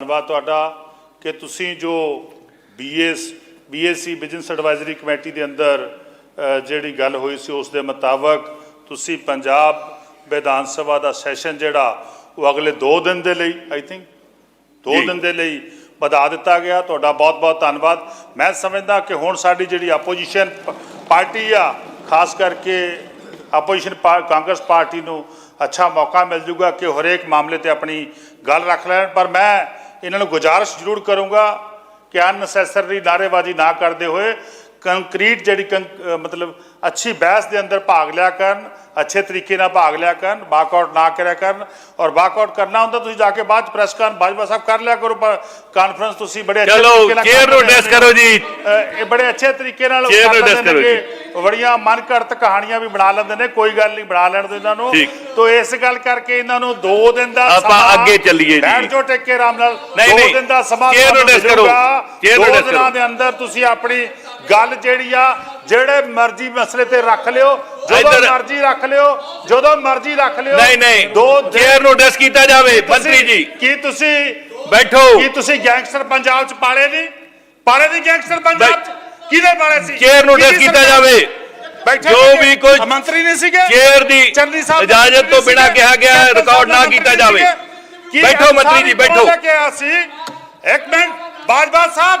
ਧੰਨਵਾਦ ਤੁਹਾਡਾ ਕਿ ਤੁਸੀਂ ਜੋ BS BSC business advisory committee ਦੇ ਅੰਦਰ ਜਿਹੜੀ ਗੱਲ ਹੋਈ ਸੀ ਉਸ ਦੇ ਮੁਤਾਬਕ ਤੁਸੀਂ ਪੰਜਾਬ ਵਿਧਾਨ ਸਭਾ ਦਾ ਸੈਸ਼ਨ ਜਿਹੜਾ ਉਹ ਅਗਲੇ 2 ਦਿਨ ਦੇ ਲਈ ਆਈ ਥਿੰਕ 2 ਜੀ। ਦਿਨ ਦੇ ਲਈ ਵਧਾ ਦਿੱਤਾ ਗਿਆ। ਤੁਹਾਡਾ ਬਹੁਤ-ਬਹੁਤ ਧੰਨਵਾਦ। ਮੈਂ ਸਮਝਦਾ ਕਿ ਹੁਣ ਸਾਡੀ ਜਿਹੜੀ ਆਪੋਜੀਸ਼ਨ ਪਾਰਟੀ ਆ ਖਾਸ ਕਰਕੇ ਆਪੋਜੀਸ਼ਨ ਕਾਂਗਰਸ ਪਾਰਟੀ ਨੂੰ ਅੱਛਾ ਮੌਕਾ ਮਿਲ ਜੂਗਾ ਕਿ ਹਰੇਕ ਮਾਮਲੇ ਤੇ ਆਪਣੀ ਗੱਲ ਰੱਖ ਲੈਣ। ਪਰ ਮੈਂ ਇਹਨਾਂ ਨੂੰ ਗੁਜ਼ਾਰਿਸ਼ ਜ਼ਰੂਰ ਕਰੂੰਗਾ ਕਿ ਅਨਸੈਸਰੀ ਨਾਅਰੇਬਾਜ਼ੀ ਨਾ ਕਰਦੇ ਹੋਏ ਕੰਕਰੀਟ ਜਿਹੜੀ ਮਤਲਬ ਅੱਛੀ ਬਹਿਸ ਦੇ ਅੰਦਰ ਭਾਗ ਲਿਆ ਕਰਨ ਅੱਛੇ ਤਰੀਕੇ ਨਾਲ ਭਾਗ ਲਿਆ ਕਰਨ ਵਾਕਆਊਟ ਨਾ ਕਰਿਆ ਕਰਨ ਔਰ ਵਾਕਆਊਟ ਕਰਨਾ ਹੁੰਦਾ ਤੁਸੀਂ ਜਾ ਕੇ ਬਾਅਦ ਪ੍ਰੈਸ ਕਰਨ ਬਾਜਵਾ ਸਾਹਿਬ ਕਰ ਲਿਆ ਕਰੋ ਕਾਨਫਰੰਸ ਤੁਸੀਂ ਬੜੇ ਅੱਛੇ ਤਰੀਕੇ ਨਾਲ ਕਰ ਨੂੰ address ਕਰੋ ਜੀ। ਇਹ ਬੜੇ ਅੱਛੇ ਤਰੀਕੇ ਨਾਲ ਬੜੀਆਂ ਮਨ ਘੜਤ ਕਹਾਣੀਆਂ ਵੀ ਬਣਾ ਲੈਂਦੇ ਨੇ ਕੋਈ ਗੱਲ ਨਹੀਂ ਬਣਾ ਲੈਣ ਦਿਓ ਇਹਨਾਂ ਨੂੰ। ਤੋ ਇਸ ਗੱਲ ਕਰਕੇ ਇਹਨਾਂ ਨੂੰ 2 ਦਿਨ ਦਾ ਆਪਾਂ ਅੱਗੇ ਚੱਲੀਏ ਜੀ। ਬੈਠ ਜੋ ਟੇਕੇ ਆਰਾਮ ਨਾਲ ਨਹੀਂ, 2 ਨਹੀਂ। ਦਿਨ ਦਾ ਸਮਾਂ chair ਨੂੰ address ਕਰੋ। chair ਨੂੰ ਦੋ ਦਿਨਾਂ ਕਰੋ। ਦੇ ਅੰਦਰ ਤੁਸੀਂ ਆਪਣੀ ਗੱਲ ਜਿਹੜੀ ਆ ਜਿਹੜੇ ਮਰਜ਼ੀ ਮਸਲੇ ਤੇ ਰੱਖ ਲਿਓ ਜਦੋਂ ਇੱਧਰ- ਮਰਜ਼ੀ ਰੱਖ ਲਿਓ ਜਦੋਂ ਮਰਜ਼ੀ ਰੱਖ ਲਿਓ ਨਹੀਂ ਨਹੀਂ ਦੋ ਚੇਅਰ ਨੂੰ ਡਿਸ ਕੀਤਾ ਜਾਵੇ ਮੰਤਰੀ ਜੀ ਕੀ ਤੁਸੀਂ ਬੈਠੋ ਕੀ ਤੁਸੀਂ ਗੈਂਗਸਟਰ ਪੰਜਾਬ ਚ ਪਾਲੇ ਨਹੀਂ ਪਾਲੇ ਨਹੀਂ ਗੈਂਗਸਟਰ ਪੰਜਾਬ ਚ ਕਿਹਦੇ ਪਾਲੇ ਸੀ ਚੇਅਰ ਨੂੰ ਕਿਹਦੀ ਡਿਸ ਕੀਤਾ ਸਰਕਾਰ? ਜਾਵੇ ਬੈਠੇ ਜੋ ਸੀਗੇ? ਵੀ ਕੋਈ- ਮੰਤਰੀ ਨਹੀਂ ਸੀਗੇ ਚੇਅਰ ਦੀ ਚੰਨੀ ਸਾਹਿਬ ਦੇ ਇਜਾਜ਼ਤ ਮੰਤਰੀ ਤੋਂ ਬਿਨਾਂ ਸੀਗੇ? ਕਿਹਾ ਗਿਆ ਹੈ, ਕੈਪਟਨ ਰਿਕਾਰਡ ਨਾ ਸਾਹਿਬ ਦੇ ਕੀਤਾ ਮੰਤਰੀ ਜਾਵੇ। ਸੀਗੇ? ਕੀ ਬੈਠੋ ਮੰਤਰੀ ਜੀ, ਅੰਸਾਰੀ ਬੈਠੋ। ਕੌਣ ਲੈ ਕੇ ਆਇਆ ਸੀ ਇੱਕ ਮਿੰਟ ਬਾਜਵਾ ਸਾਹਿਬ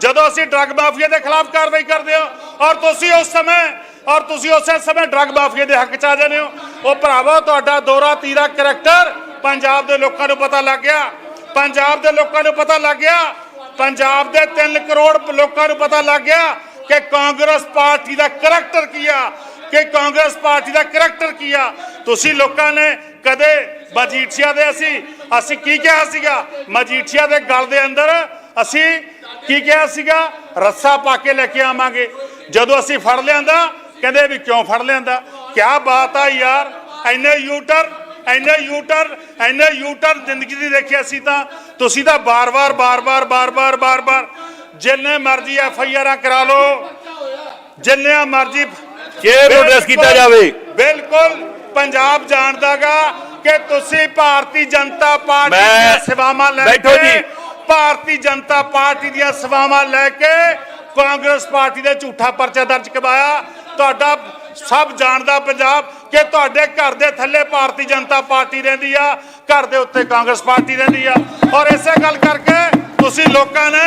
ਜਦੋਂ ਅਸੀਂ ਡਰੱਗ ਮਾਫੀਆ ਦੇ ਖਿਲਾਫ ਕਾਰਵਾਈ ਕਰਦੇ ਹੋ, ਔਰ ਤੁਸੀਂ ਉਸ ਸਮੇਂ, ਔਰ ਤੁਸੀਂ ਉਸੇ ਸਮੇਂ ਡਰੱਗ ਮਾਫੀਆ ਦੇ ਹੱਕ ਚ ਆ ਜਾਂਦੇ ਹੋ। ਉਹ ਭਰਾਵੋ, ਤੁਹਾਡਾ ਦੋਰਾ, ਤੀਰਾ ਕਰੈਕਟਰ ਪੰਜਾਬ ਦੇ ਲੋਕਾਂ ਨੂੰ ਪਤਾ ਲੱਗ ਗਿਆ। ਪੰਜਾਬ ਦੇ ਲੋਕਾਂ ਨੂੰ ਪਤਾ ਲੱਗ ਗਿਆ। ਪੰਜਾਬ ਦੇ 3 ਕਰੋੜ ਲੋਕਾਂ ਨੂੰ ਪਤਾ ਲੱਗ ਗਿਆ ਕਿ ਕਾਂਗਰਸ ਪਾਰਟੀ ਦਾ ਕਰੈਕਟਰ ਕੀ ਆ, ਕਿ ਕਾਂਗਰਸ ਪਾਰਟੀ ਦਾ ਕਰੈਕਟਰ ਕੀ ਆ। ਤੁਸੀਂ ਲੋਕਾਂ ਨੇ ਕਦੇ ਮਜੀਠੀਆ ਦੇ ਅਸੀਂ ਅਸੀਂ ਕੀ ਕਿਹਾ ਸੀਗਾ? ਮਜੀਠੀਆ ਦੇ ਗਲ ਦੇ ਅੰਦਰ ਅਸੀਂ ਕੀ ਕਿਹਾ ਸੀਗਾ? ਰੱਸਾ ਪਾ ਕੇ ਲੈ ਕੇ ਆਵਾਂਗੇ। ਜਦੋਂ ਅਸੀਂ ਫੜ ਲਿਆਂਦਾ ਕਹਿੰਦੇ ਵੀ ਕਿਉਂ ਫੜ ਲਿਆਂਦਾ? ਕਿਆ ਬਾਤ ਆ ਯਾਰ ਐਨੇ ਯੂਟਰ ਐਨੇ ਯੂਟਰ ਐਨੇ ਯੂਟਰ ਜ਼ਿੰਦਗੀ ਦੀ ਦੇਖਿਆ ਸੀ ਤਾਂ। ਤੁਸੀਂ ਤਾਂ ਬਾਰ-ਬਾਰ ਬਾਰ-ਬਾਰ ਬਾਰ-ਬਾਰ ਬਾਰ-ਬਾਰ ਜਿੰਨੇ ਮਰਜ਼ੀ ਐਫ ਆਈ ਆਰਾਂ ਕਰਾ ਲਓ। ਜਿੰਨੇ ਮਰਜ਼ੀ ਨੂੰ address ਕੀਤਾ ਜਾਵੇ। ਬਿਲਕੁਲ ਪੰਜਾਬ ਜਾਣਦਾਗਾ ਕਿ ਤੁਸੀਂ ਭਾਰਤੀ ਜਨਤਾ ਪਾਰਟੀ ਦੀਆਂ ਸੇਵਾਵਾਂ ਲੈ ਬੈਠੋ ਕੇ ਜੀ। ਭਾਰਤੀ ਜਨਤਾ ਪਾਰਟੀ ਦੀਆਂ ਸੇਵਾਵਾਂ ਲੈ ਕੇ ਕਾਂਗਰਸ ਪਾਰਟੀ ਦੇ ਝੂਠਾ ਪਰਚਾ ਦਰਜ ਕਰਵਾਇਆ। ਤੁਹਾਡਾ ਸਭ ਜਾਣਦਾ ਪੰਜਾਬ ਕਿ ਤੁਹਾਡੇ ਘਰ ਦੇ ਥੱਲੇ ਭਾਰਤੀ ਜਨਤਾ ਪਾਰਟੀ ਰਹਿੰਦੀ ਆ, ਘਰ ਦੇ ਉੱਤੇ ਕਾਂਗਰਸ ਪਾਰਟੀ ਰਹਿੰਦੀ ਆ। ਔਰ ਇਸੇ ਗੱਲ ਕਰਕੇ ਤੁਸੀਂ ਲੋਕਾਂ ਨੇ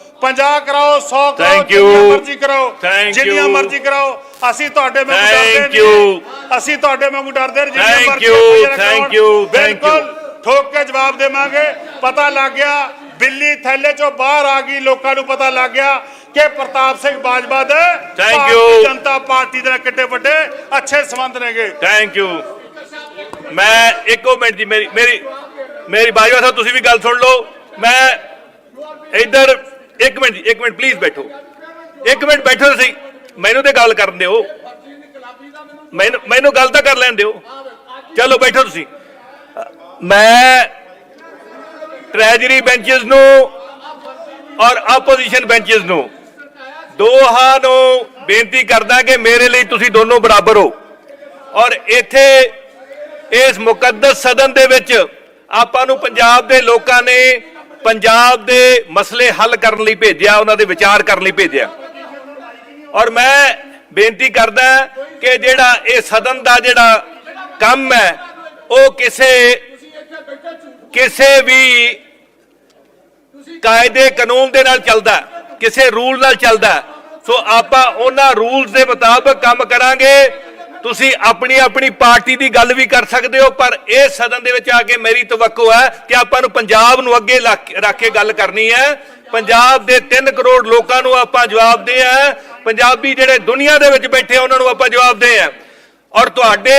50 ਕਰਾਓ 100 ਕਰਾਓ Thank you. ਜਿੰਨੀਆਂ ਮਰਜ਼ੀ ਕਰਾਓ Thank ਜਿੰਨੀਆਂ you. ਮਰਜ਼ੀ ਕਰਾਓ ਅਸੀਂ ਤੁਹਾਡੇ ਵਾਂਗੂ Thank ਡਰਦੇ you. ਨਹੀਂ ਅਸੀਂ ਤੁਹਾਡੇ ਵਾਂਗੂ ਡਰਦੇ ਨਹੀਂ ਜਿੰਨੀਆਂ Thank ਮਰਜ਼ੀ you, ਕਰਾਉਣ। thank you, thank you. ਬਿਲਕੁਲ ਠੋਕ ਕੇ ਜਵਾਬ ਦੇਵਾਂਗੇ ਪਤਾ ਲੱਗ ਗਿਆ ਬਿੱਲੀ ਥੈਲੇ ਚੋਂ ਬਾਹਰ ਆ ਗਈ ਲੋਕਾਂ ਨੂੰ ਪਤਾ ਲੱਗ ਗਿਆ ਕਿ ਪ੍ਰਤਾਪ ਸਿੰਘ ਬਾਜਵਾ ਦੇ Thank Bharatiya you. Janata party ਦੇ ਨਾਲ ਕਿੱਡੇ ਵੱਡੇ ਅੱਛੇ ਸੰਬੰਧ ਨੇਗੇ ਥੈਂਕ ਯੂ ਮੈਂ ਇੱਕੋ ਮਿੰਟ ਦੀ ਮੇਰੀ ਮੇਰੀ ਮੇਰੀ ਬਾਜਵਾ ਸਾਹਿਬ ਤੁਸੀਂ ਵੀ ਗੱਲ ਸੁਣ ਲਓ ਮੈਂ ਇੱਧਰ ਇੱਕ ਮਿੰਟ ਜੀ, ਇੱਕ ਮਿੰਟ ਪਲੀਜ਼ ਬੈਠੋ। ਇੱਕ ਮਿੰਟ ਬੈਠੋ ਤੁਸੀਂ। ਮੈਨੂੰ ਤੇ ਗੱਲ ਕਰਨ ਦਿਓ। ਮੈਨੂੰ ਮੈਨੂੰ ਗੱਲ ਤਾਂ ਕਰ ਲੈਣ ਦਿਓ। ਚਲੋ ਬੈਠੋ ਤੁਸੀਂ। ਮੈਂ ਟ੍ਰੈਜਰੀ ਬੈਂਚਸ ਨੂੰ ਔਰ ਆਪੋਜੀਸ਼ਨ ਬੈਂਚਸ ਨੂੰ ਦੋਹਾਂ ਨੂੰ ਬੇਨਤੀ ਕਰਦਾ ਕਿ ਮੇਰੇ ਲਈ ਤੁਸੀਂ ਦੋਨੋਂ ਬਰਾਬਰ ਹੋ। ਔਰ ਇੱਥੇ ਇਸ ਮੁਕੱਦਸ ਸਦਨ ਦੇ ਵਿੱਚ ਆਪਾਂ ਨੂੰ ਪੰਜਾਬ ਦੇ ਲੋਕਾਂ ਨੇ ਪੰਜਾਬ ਦੇ ਮਸਲੇ ਹੱਲ ਕਰਨ ਲਈ ਭੇਜਿਆ, ਉਹਨਾਂ ਦੇ ਵਿਚਾਰ ਕਰਨ ਲਈ ਭੇਜਿਆ। ਔਰ ਮੈਂ ਬੇਨਤੀ ਕਰਦਾ ਕਿ ਜਿਹੜਾ ਇਹ ਸਦਨ ਦਾ ਜਿਹੜਾ ਕੰਮ ਹੈ, ਉਹ ਕਿਸੇ ਕਿਸੇ ਵੀ ਕਾਇਦੇ ਕਾਨੂੰਨ ਦੇ ਨਾਲ ਚੱਲਦਾ ਕਿਸੇ ਰੂਲ ਨਾਲ ਚੱਲਦਾ ਸੋ ਆਪਾਂ ਉਹਨਾਂ ਰੂਲਸ ਦੇ ਮੁਤਾਬਕ ਕੰਮ ਕਰਾਂਗੇ। ਤੁਸੀਂ ਆਪਣੀ ਆਪਣੀ ਪਾਰਟੀ ਦੀ ਗੱਲ ਵੀ ਕਰ ਸਕਦੇ ਹੋ ਪਰ ਇਹ ਸਦਨ ਦੇ ਵਿੱਚ ਆ ਕੇ ਮੇਰੀ ਤਵੱਕੋ ਹੈ ਕਿ ਆਪਾਂ ਨੂੰ ਪੰਜਾਬ ਨੂੰ ਅੱਗੇ ਲੱਕ- ਰੱਖ ਕੇ ਗੱਲ ਕਰਨੀ ਹੈ। ਪੰਜਾਬ ਦੇ 3 ਕਰੋੜ ਲੋਕਾਂ ਨੂੰ ਆਪਾਂ ਜਵਾਬ ਦੇ ਆ ਪੰਜਾਬੀ ਜਿਹੜੇ ਦੁਨੀਆ ਦੇ ਵਿੱਚ ਬੈਠੇ ਆ, ਉਹਨਾਂ ਨੂੰ ਆਪਾਂ ਜਵਾਬ ਦੇ ਆ ਔਰ ਤੁਹਾਡੇ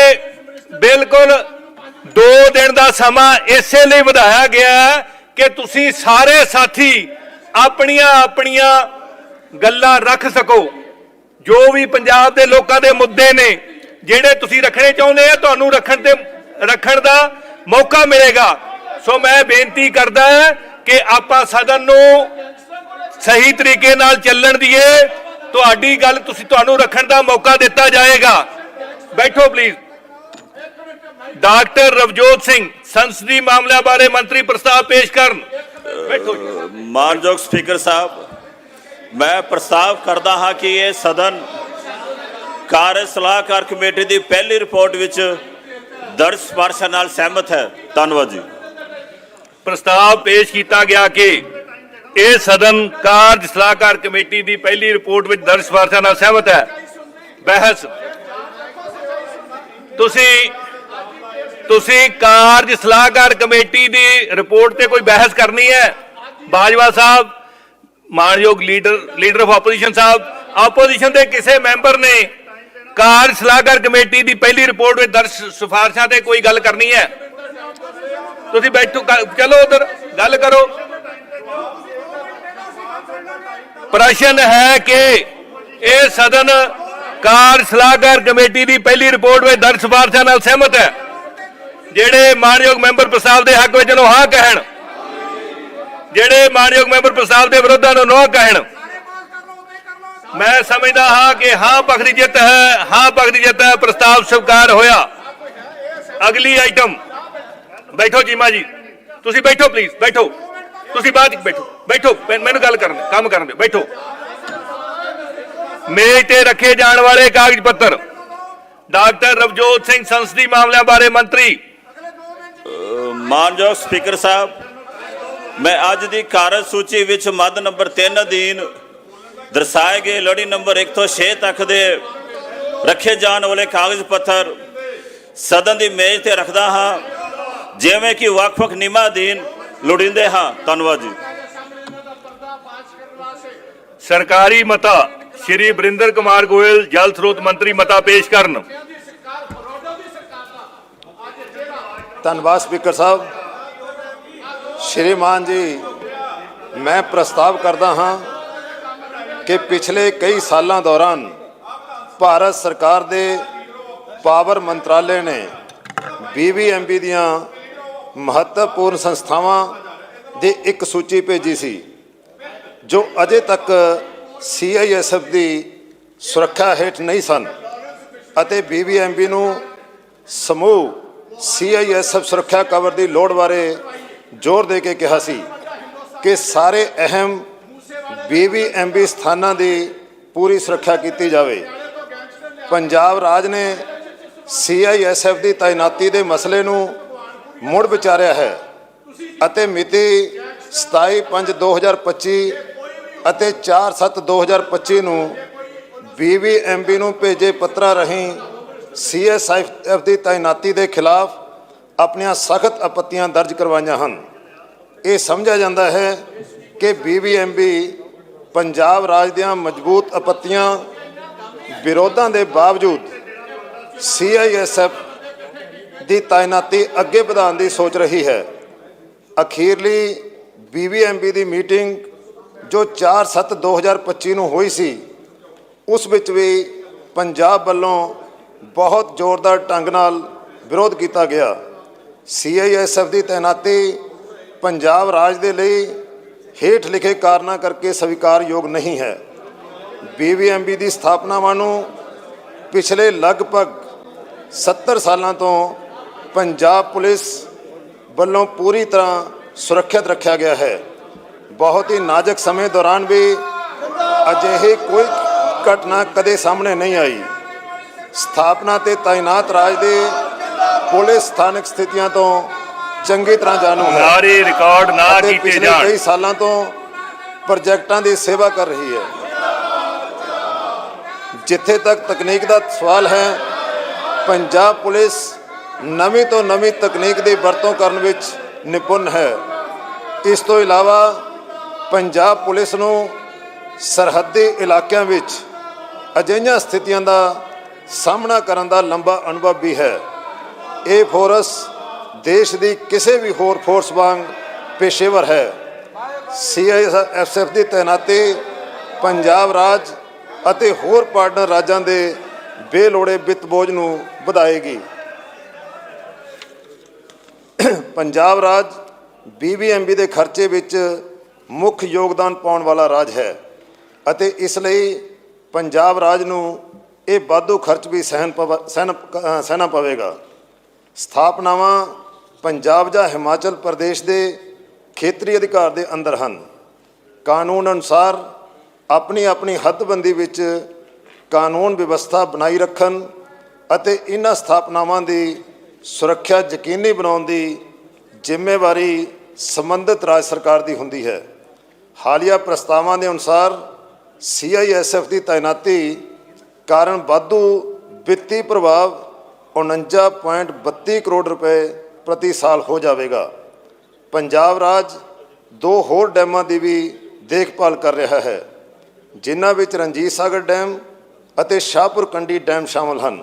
ਬਿਲਕੁਲ 2 ਦਿਨ ਦਾ ਸਮਾਂ ਇਸੇ ਲਈ ਵਧਾਇਆ ਗਿਆ ਹੈ ਕਿ ਤੁਸੀਂ ਸਾਰੇ ਸਾਥੀ ਆਪਣੀਆਂ ਆਪਣੀਆਂ ਗੱਲਾਂ ਰੱਖ ਸਕੋ। ਜੋ ਵੀ ਪੰਜਾਬ ਦੇ ਲੋਕਾਂ ਦੇ ਮੁੱਦੇ ਨੇ ਜਿਹੜੇ ਤੁਸੀਂ ਰੱਖਣੇ ਚਾਹੁੰਦੇ ਆ, ਤੁਹਾਨੂੰ ਰੱਖਣ ਤੇ, ਰੱਖਣ ਦਾ ਮੌਕਾ ਮਿਲੇਗਾ। ਸੋ ਮੈਂ ਬੇਨਤੀ ਕਰਦਾ ਕਿ ਆਪਾਂ ਸਦਨ ਨੂੰ ਸਹੀ ਤਰੀਕੇ ਨਾਲ ਚੱਲਣ ਦੀਏ। ਤੁਹਾਡੀ ਗੱਲ ਤੁਸੀਂ, ਤੁਹਾਨੂੰ ਰੱਖਣ ਦਾ ਮੌਕਾ ਦਿੱਤਾ ਜਾਏਗਾ। ਬੈਠੋ ਪਲੀਜ਼ ਡਾਕਟਰ ਰਵਜੋਤ ਸਿੰਘ ਸੰਸਦੀ ਮਾਮਲਿਆਂ ਬਾਰੇ ਮੰਤਰੀ ਪ੍ਰਸਤਾਵ ਪੇਸ਼ ਕਰਨ। ਬੈਠੋ ਮਾਨਯੋਗ ਸਪੀਕਰ ਸਾਹਿਬ, ਮੈਂ ਪ੍ਰਸਤਾਵ ਕਰਦਾ ਹਾਂ ਕਿ ਇਹ ਸਦਨ ਕਾਰਜ ਸਲਾਹਕਾਰ ਕਮੇਟੀ ਦੀ ਪਹਿਲੀ ਰਿਪੋਰਟ ਵਿੱਚ ਦਰਜ ਸਿਫਾਰਸ਼ਾਂ ਨਾਲ ਸਹਿਮਤ ਹੈ। ਧੰਨਵਾਦ ਜੀ। ਪ੍ਰਸਤਾਵ ਪੇਸ਼ ਕੀਤਾ ਗਿਆ ਕਿ ਇਹ ਸਦਨ ਕਾਰਜ ਸਲਾਹਕਾਰ ਕਮੇਟੀ ਦੀ ਪਹਿਲੀ ਰਿਪੋਰਟ ਵਿੱਚ ਦਰਜ ਸਿਫਾਰਸ਼ਾਂ ਨਾਲ ਸਹਿਮਤ ਹੈ। ਬਹਿਸ, ਤੁਸੀਂ ਤੁਸੀਂ ਕਾਰਜ ਸਲਾਹਕਾਰ ਕਮੇਟੀ ਦੀ ਰਿਪੋਰਟ ਤੇ ਕੋਈ ਬਹਿਸ ਕਰਨੀ ਹੈ? ਬਾਜਵਾ ਸਾਹਿਬ ਮਾਨਯੋਗ leader leader of opposition sahib, opposition ਦੇ ਕਿਸੇ ਮੈਂਬਰ ਨੇ ਕਾਰਜ ਸਲਾਹਕਾਰ ਕਮੇਟੀ ਦੀ ਪਹਿਲੀ ਰਿਪੋਰਟ ਵਿੱਚ ਦਰਜ ਸਿਫਾਰਸ਼ਾਂ ਤੇ ਕੋਈ ਗੱਲ ਕਰਨੀ ਹੈ? ਤੁਸੀਂ ਬੈਠੋ ਚਲੋ ਉਧਰ, ਗੱਲ ਕਰੋ। ਪ੍ਰਸ਼ਨ ਹੈ ਕਿ ਇਹ ਸਦਨ ਕਾਰ ਸਲਾਹਕਾਰ ਕਮੇਟੀ ਦੀ ਪਹਿਲੀ ਰਿਪੋਰਟ ਵਿੱਚ ਦਰਜ ਸਿਫਾਰਸ਼ਾਂ ਨਾਲ ਸਹਿਮਤ ਹੈ? ਜਿਹੜੇ ਮਾਨਯੋਗ ਮੈਂਬਰ ਪ੍ਰਸਤਾਵ ਦੇ ਹੱਕ ਵਿੱਚ ਨੂੰ ਹਾਂ ਕਹਿਣ, ਜਿਹੜੇ ਮਾਨਯੋਗ ਮੈਂਬਰ ਪ੍ਰਸਤਾਵ ਦੇ ਵਿਰੋਧਾਂ ਨੂੰ ਨੋ ਕਹਿਣ ਮੈਂ ਸਮਝਦਾ ਹਾਂ ਕਿ ਹਾਂ ਪੱਖ ਦੀ ਜਿੱਤ ਹੈ, ਹਾਂ ਪੱਖ ਦੀ ਜਿੱਤ ਹੈ, ਪ੍ਰਸਤਾਵ ਸਵੀਕਾਰ ਹੋਇਆ। ਅਗਲੀ ਆਈਟਮ ਬੈਠੋ ਜੀਮਾ ਜੀ। ਤੁਸੀਂ ਬੈਠੋ ਪਲੀਜ਼ ਬੈਠੋ। ਤੁਸੀਂ ਬਾਅਦ ਵਿੱਚ ਬੈਠੋ। ਬੈਠੋ ਮੈਨੂੰ ਗੱਲ ਕਰਨ ਕੰਮ ਕਰਨ ਦਿਓ, ਬੈਠੋ। ਮੇਜ਼ ਤੇ ਰੱਖੇ ਜਾਣ ਵਾਲੇ ਕਾਗਜ਼ ਪੱਤਰ। ਡਾਕਟਰ ਰਵਜੋਤ ਸਿੰਘ ਸੰਸਦੀ ਮਾਮਲਿਆਂ ਬਾਰੇ ਮੰਤਰੀ। ਮਾਨਯੋਗ ਸਪੀਕਰ ਸਾਹਿਬ, ਮੈਂ ਅੱਜ ਦੀ ਕਾਰਜ ਸੂਚੀ ਵਿੱਚ ਮੱਦ ਨੰਬਰ 3 ਅਧੀਨ ਦਰਸਾਏ ਗਏ ਲੜੀ ਨੰਬਰ 1 ਤੋਂ 6 ਤੱਕ ਦੇ ਰੱਖੇ ਜਾਣ ਵਾਲੇ ਕਾਗਜ਼ ਪੱਤਰ ਸਦਨ ਦੀ ਮੇਜ਼ ਤੇ ਰੱਖਦਾ ਹਾਂ। ਜਿਵੇਂ ਕਿ ਵੱਖ-ਵੱਖ ਨਿਯਮਾਂ ਅਧੀਨ ਲੋੜੀਂਦੇ ਹਾਂ। ਧੰਨਵਾਦ ਜੀ। ਸਰਕਾਰੀ ਮਤਾ ਸ਼੍ਰੀ ਬਰਿੰਦਰ ਕੁਮਾਰ ਗੋਇਲ ਜਲ ਸਰੋਤ ਮੰਤਰੀ ਮਤਾ ਪੇਸ਼ ਕਰਨ। ਧੰਨਵਾਦ ਸਪੀਕਰ ਸਾਹਿਬ। ਸ਼੍ਰੀਮਾਨ ਜੀ ਮੈਂ ਪ੍ਰਸਤਾਵ ਕਰਦਾ ਹਾਂ ਕਿ ਪਿਛਲੇ ਕਈ ਸਾਲਾਂ ਦੌਰਾਨ ਭਾਰਤ ਸਰਕਾਰ ਦੇ ਪਾਵਰ ਮੰਤਰਾਲੇ ਨੇ ਬੀਬੀਐਮਬੀ ਦੀਆਂ ਮਹੱਤਵਪੂਰਨ ਸੰਸਥਾਵਾਂ ਦੀ ਇੱਕ ਸੂਚੀ ਭੇਜੀ ਸੀ, ਜੋ ਅਜੇ ਤੱਕ ਸੀਆਈਐਸਐਫ ਦੀ ਸੁਰੱਖਿਆ ਹੇਠ ਨਹੀਂ ਸਨ ਅਤੇ ਬੀਬੀਐਮਬੀ ਨੂੰ ਸਮੂਹ ਸੀਆਈਐਸਐਫ ਸੁਰੱਖਿਆ ਕਵਰ ਦੀ ਲੋੜ ਬਾਰੇ ਜ਼ੋਰ ਦੇ ਕੇ ਕਿਹਾ ਸੀ ਕਿ ਸਾਰੇ ਅਹਿਮ ਬੀਬੀਐਮਬੀ ਸਥਾਨਾਂ ਦੀ ਪੂਰੀ ਸੁਰੱਖਿਆ ਕੀਤੀ ਜਾਵੇ। ਪੰਜਾਬ ਰਾਜ ਨੇ ਸੀਆਈਐਸਐਫ ਦੀ ਤਾਇਨਾਤੀ ਦੇ ਮਸਲੇ ਨੂੰ ਮੁੜ ਵਿਚਾਰਿਆ ਹੈ ਅਤੇ ਮਿਤੀ 27/5/2025 ਅਤੇ 4/7/2025 ਨੂੰ ਬੀਬੀਐਮਬੀ ਨੂੰ ਭੇਜੇ ਪੱਤਰਾਂ ਰਾਹੀਂ ਸੀਐਸਆਈਐਫ ਦੀ ਤਾਇਨਾਤੀ ਦੇ ਖਿਲਾਫ ਆਪਣੀਆਂ ਸਖਤ ਆਪੱਤੀਆਂ ਦਰਜ ਕਰਵਾਈਆਂ ਹਨ। ਇਹ ਸਮਝਿਆ ਜਾਂਦਾ ਹੈ ਕਿ ਬੀਬੀਐਮਬੀ ਪੰਜਾਬ ਰਾਜ ਦੀਆਂ ਮਜ਼ਬੂਤ ਆਪੱਤੀਆਂ ਵਿਰੋਧਾਂ ਦੇ ਬਾਵਜੂਦ ਸੀਆਈਐਸਐਫ ਦੀ ਤਾਇਨਾਤੀ ਅੱਗੇ ਵਧਾਉਣ ਦੀ ਸੋਚ ਰਹੀ ਹੈ। ਅਖੀਰਲੀ ਬੀਬੀਐਮਬੀ ਦੀ ਮੀਟਿੰਗ ਜੋ 4/7/2025 ਨੂੰ ਹੋਈ ਸੀ, ਉਸ ਵਿੱਚ ਵੀ ਪੰਜਾਬ ਵੱਲੋਂ ਬਹੁਤ ਜ਼ੋਰਦਾਰ ਢੰਗ ਨਾਲ ਵਿਰੋਧ ਕੀਤਾ ਗਿਆ। ਸੀਆਈਐਸਐਫ ਦੀ ਤਾਇਨਾਤੀ ਪੰਜਾਬ ਰਾਜ ਦੇ ਲਈ ਹੇਠ ਲਿਖੇ ਕਾਰਨਾਂ ਕਰਕੇ ਸਵੀਕਾਰਯੋਗ ਨਹੀਂ ਹੈ। ਬੀਬੀਐਮਬੀ ਦੀ ਸਥਾਪਨਾਵਾਂ ਨੂੰ ਪਿਛਲੇ ਲਗਭਗ 70 ਸਾਲਾਂ ਤੋਂ ਪੰਜਾਬ ਪੁਲਿਸ ਵੱਲੋਂ ਪੂਰੀ ਤਰ੍ਹਾਂ ਸੁਰੱਖਿਅਤ ਰੱਖਿਆ ਗਿਆ ਹੈ। ਬਹੁਤ ਹੀ ਨਾਜ਼ੁਕ ਸਮੇਂ ਦੌਰਾਨ ਵੀ ਅਜਿਹੇ ਕੋਈ ਘਟਨਾ ਕਦੇ ਸਾਹਮਣੇ ਨਹੀਂ ਆਈ। ਸਥਾਪਨਾ ਤੇ ਤਾਇਨਾਤ ਰਾਜ ਦੇ ਪੁਲਿਸ ਸਥਾਨਕ ਸਥਿਤੀਆਂ ਤੋਂ ਚੰਗੀ ਤਰ੍ਹਾਂ ਜਾਣੂ ਹੈ ਸਾਰੇ ਰਿਕਾਰਡ ਨਾ ਅਤੇ ਕੀਤੇ ਪਿਛਲੇ ਜਾਣ। ਕਈ ਸਾਲਾਂ ਤੋਂ ਪ੍ਰੋਜੈਕਟਾਂ ਦੀ ਸੇਵਾ ਕਰ ਰਹੀ ਹੈ। ਜਿੱਥੇ ਤੱਕ ਤਕਨੀਕ ਦਾ ਸਵਾਲ ਹੈ ਪੰਜਾਬ ਪੁਲਿਸ ਨਵੀਂ ਤੋਂ ਨਵੀਂ ਤਕਨੀਕ ਦੀ ਵਰਤੋਂ ਕਰਨ ਵਿੱਚ ਨਿਪੁੰਨ ਹੈ। ਇਸ ਤੋਂ ਇਲਾਵਾ ਪੰਜਾਬ ਪੁਲਿਸ ਨੂੰ ਸਰਹੱਦੀ ਇਲਾਕਿਆਂ ਵਿੱਚ ਅਜਿਹੀਆਂ ਸਥਿਤੀਆਂ ਦਾ ਸਾਹਮਣਾ ਕਰਨ ਦਾ ਲੰਬਾ ਅਨੁਭਵ ਵੀ ਹੈ। ਇਹ ਫੋਰਸ ਦੇਸ਼ ਦੀ ਕਿਸੇ ਵੀ ਹੋਰ ਫੋਰਸ ਵਾਂਗ ਪੇਸ਼ੇਵਰ ਹੈ। ਸੀਆਈਐਸਐਫ ਦੀ ਤੈਨਾਤੀ ਪੰਜਾਬ ਰਾਜ ਅਤੇ ਹੋਰ ਪਾਰਟਨਰ ਰਾਜਾਂ ਦੇ ਬੇਲੋੜੇ ਵਿੱਤ ਬੋਝ ਨੂੰ ਵਧਾਏਗੀ। ਪੰਜਾਬ ਰਾਜ ਬੀਬੀਐਮਬੀ ਦੇ ਖਰਚੇ ਵਿੱਚ ਮੁੱਖ ਯੋਗਦਾਨ ਪਾਉਣ ਵਾਲਾ ਰਾਜ ਹੈ ਅਤੇ ਇਸ ਲਈ ਪੰਜਾਬ ਰਾਜ ਨੂੰ ਇਹ ਵਾਧੂ ਖਰਚ ਵੀ ਸਹਿਣ ਪਵ- ਸਹਿਨ ਸਹਿਣਾ ਪਵੇਗਾ। ਸਥਾਪਨਾਵਾਂ ਪੰਜਾਬ ਜਾਂ ਹਿਮਾਚਲ ਪ੍ਰਦੇਸ਼ ਦੇ ਖੇਤਰੀ ਅਧਿਕਾਰ ਦੇ ਅੰਦਰ ਹਨ। ਕਾਨੂੰਨ ਅਨੁਸਾਰ ਆਪਣੀ ਆਪਣੀ ਹੱਦਬੰਦੀ ਵਿੱਚ ਕਾਨੂੰਨ ਵਿਵਸਥਾ ਬਣਾਈ ਰੱਖਣ ਅਤੇ ਇਹਨਾਂ ਸਥਾਪਨਾਵਾਂ ਦੀ ਸੁਰੱਖਿਆ ਯਕੀਨੀ ਬਣਾਉਣ ਦੀ ਜ਼ਿੰਮੇਵਾਰੀ ਸੰਬੰਧਿਤ ਰਾਜ ਸਰਕਾਰ ਦੀ ਹੁੰਦੀ ਹੈ। ਹਾਲੀਆ ਪ੍ਰਸਤਾਵਾਂ ਦੇ ਅਨੁਸਾਰ ਸੀਆਈਐਸਐਫ ਦੀ ਤਾਇਨਾਤੀ ਕਾਰਨ ਵਾਧੂ ਵਿੱਤੀ ਪ੍ਰਭਾਵ 49.32 ਕਰੋੜ ਰੁਪਏ ਪ੍ਰਤੀ ਸਾਲ ਹੋ ਜਾਵੇਗਾ। ਪੰਜਾਬ ਰਾਜ ਦੋ ਹੋਰ ਡੈਮਾਂ ਦੀ ਵੀ ਦੇਖਭਾਲ ਕਰ ਰਿਹਾ ਹੈ, ਜਿਨ੍ਹਾਂ ਵਿੱਚ ਰਣਜੀਤ ਸਾਗਰ ਡੈਮ ਅਤੇ ਸ਼ਾਹਪੁਰ ਕੰਡੀ ਡੈਮ ਸ਼ਾਮਲ ਹਨ।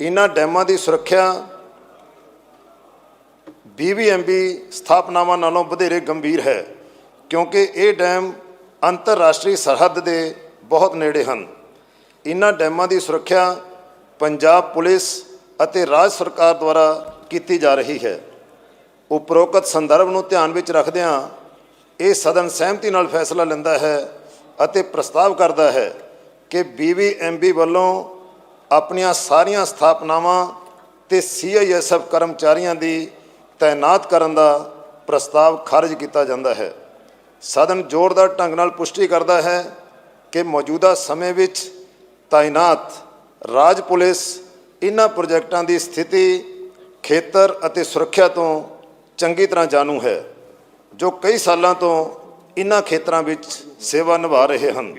ਇਹਨਾਂ ਡੈਮਾਂ ਦੀ ਸੁਰੱਖਿਆ ਬੀਬੀਐਮਬੀ ਸਥਾਪਨਾਵਾਂ ਨਾਲੋਂ ਵਧੇਰੇ ਗੰਭੀਰ ਹੈ, ਕਿਉਂਕਿ ਇਹ ਡੈਮ ਅੰਤਰਰਾਸ਼ਟਰੀ ਸਰਹੱਦ ਦੇ ਬਹੁਤ ਨੇੜੇ ਹਨ। ਇਹਨਾਂ ਡੈਮਾਂ ਦੀ ਸੁਰੱਖਿਆ ਪੰਜਾਬ ਪੁਲਿਸ ਅਤੇ ਰਾਜ ਸਰਕਾਰ ਦੁਆਰਾ ਕੀਤੀ ਜਾ ਰਹੀ ਹੈ। ਉਪਰੋਕਤ ਸੰਦਰਭ ਨੂੰ ਧਿਆਨ ਵਿੱਚ ਰੱਖਦਿਆਂ ਇਹ ਸਦਨ ਸਹਿਮਤੀ ਨਾਲ ਫੈਸਲਾ ਲੈਂਦਾ ਹੈ ਅਤੇ ਪ੍ਰਸਤਾਵ ਕਰਦਾ ਹੈ ਕਿ ਬੀਬੀਐਮਬੀ ਵੱਲੋਂ ਆਪਣੀਆਂ ਸਾਰੀਆਂ ਸਥਾਪਨਾਵਾਂ ਤੇ ਸੀਆਈਐਸਐਫ ਕਰਮਚਾਰੀਆਂ ਦੀ ਤਾਇਨਾਤ ਕਰਨ ਦਾ ਪ੍ਰਸਤਾਵ ਖਾਰਜ ਕੀਤਾ ਜਾਂਦਾ ਹੈ। ਸਦਨ ਜ਼ੋਰਦਾਰ ਢੰਗ ਨਾਲ ਪੁਸ਼ਟੀ ਕਰਦਾ ਹੈ ਕਿ ਮੌਜੂਦਾ ਸਮੇਂ ਵਿੱਚ ਤਾਇਨਾਤ, ਰਾਜ ਪੁਲਿਸ ਇਹਨਾਂ ਪ੍ਰੋਜੈਕਟਾਂ ਦੀ ਸਥਿਤੀ ਖੇਤਰ ਅਤੇ ਸੁਰੱਖਿਆ ਤੋਂ ਚੰਗੀ ਤਰ੍ਹਾਂ ਜਾਣੂ ਹੈ, ਜੋ ਕਈ ਸਾਲਾਂ ਤੋਂ ਇਹਨਾਂ ਖੇਤਰਾਂ ਵਿੱਚ ਸੇਵਾ ਨਿਭਾ ਰਹੇ ਹਨ।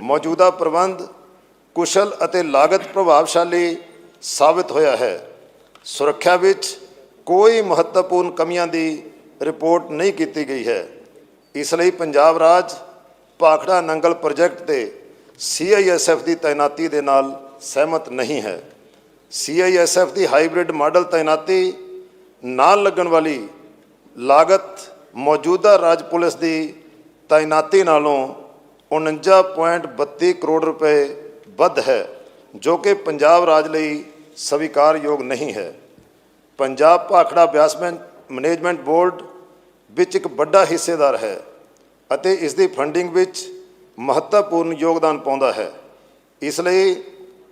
ਮੌਜੂਦਾ ਪ੍ਰਬੰਧ ਕੁਸ਼ਲ ਅਤੇ ਲਾਗਤ ਪ੍ਰਭਾਵਸ਼ਾਲੀ ਸਾਬਿਤ ਹੋਇਆ ਹੈ। ਸੁਰੱਖਿਆ ਵਿੱਚ ਕੋਈ ਮਹੱਤਵਪੂਰਨ ਕਮੀਆਂ ਦੀ ਰਿਪੋਰਟ ਨਹੀਂ ਕੀਤੀ ਗਈ ਹੈ। ਇਸ ਲਈ ਪੰਜਾਬ ਰਾਜ ਭਾਖੜਾ ਨੰਗਲ ਪ੍ਰੋਜੈਕਟ ਤੇ ਸੀਆਈਐਸਐਫ ਦੀ ਤਾਇਨਾਤੀ ਦੇ ਨਾਲ ਸਹਿਮਤ ਨਹੀਂ ਹੈ। ਸੀਆਈਐਸਐਫ ਦੀ ਹਾਈਬ੍ਰਿਡ ਮਾਡਲ ਤਾਇਨਾਤੀ ਨਾਲ ਲੱਗਣ ਵਾਲੀ ਲਾਗਤ ਮੌਜੂਦਾ ਰਾਜ ਪੁਲਿਸ ਦੀ ਤਾਇਨਾਤੀ ਨਾਲੋਂ 49.32 ਕਰੋੜ ਰੁਪਏ ਵੱਧ ਹੈ, ਜੋ ਕਿ ਪੰਜਾਬ ਰਾਜ ਲਈ ਸਵੀਕਾਰਯੋਗ ਨਹੀਂ ਹੈ। ਪੰਜਾਬ ਭਾਖੜਾ ਅਭਿਆਸਮੈਂਟ ਮੈਨੇਜਮੈਂਟ ਬੋਰਡ ਵਿੱਚ ਇੱਕ ਵੱਡਾ ਹਿੱਸੇਦਾਰ ਹੈ ਅਤੇ ਇਸ ਦੀ ਫੰਡਿੰਗ ਵਿੱਚ ਮਹੱਤਵਪੂਰਨ ਯੋਗਦਾਨ ਪਾਉਂਦਾ ਹੈ। ਇਸ ਲਈ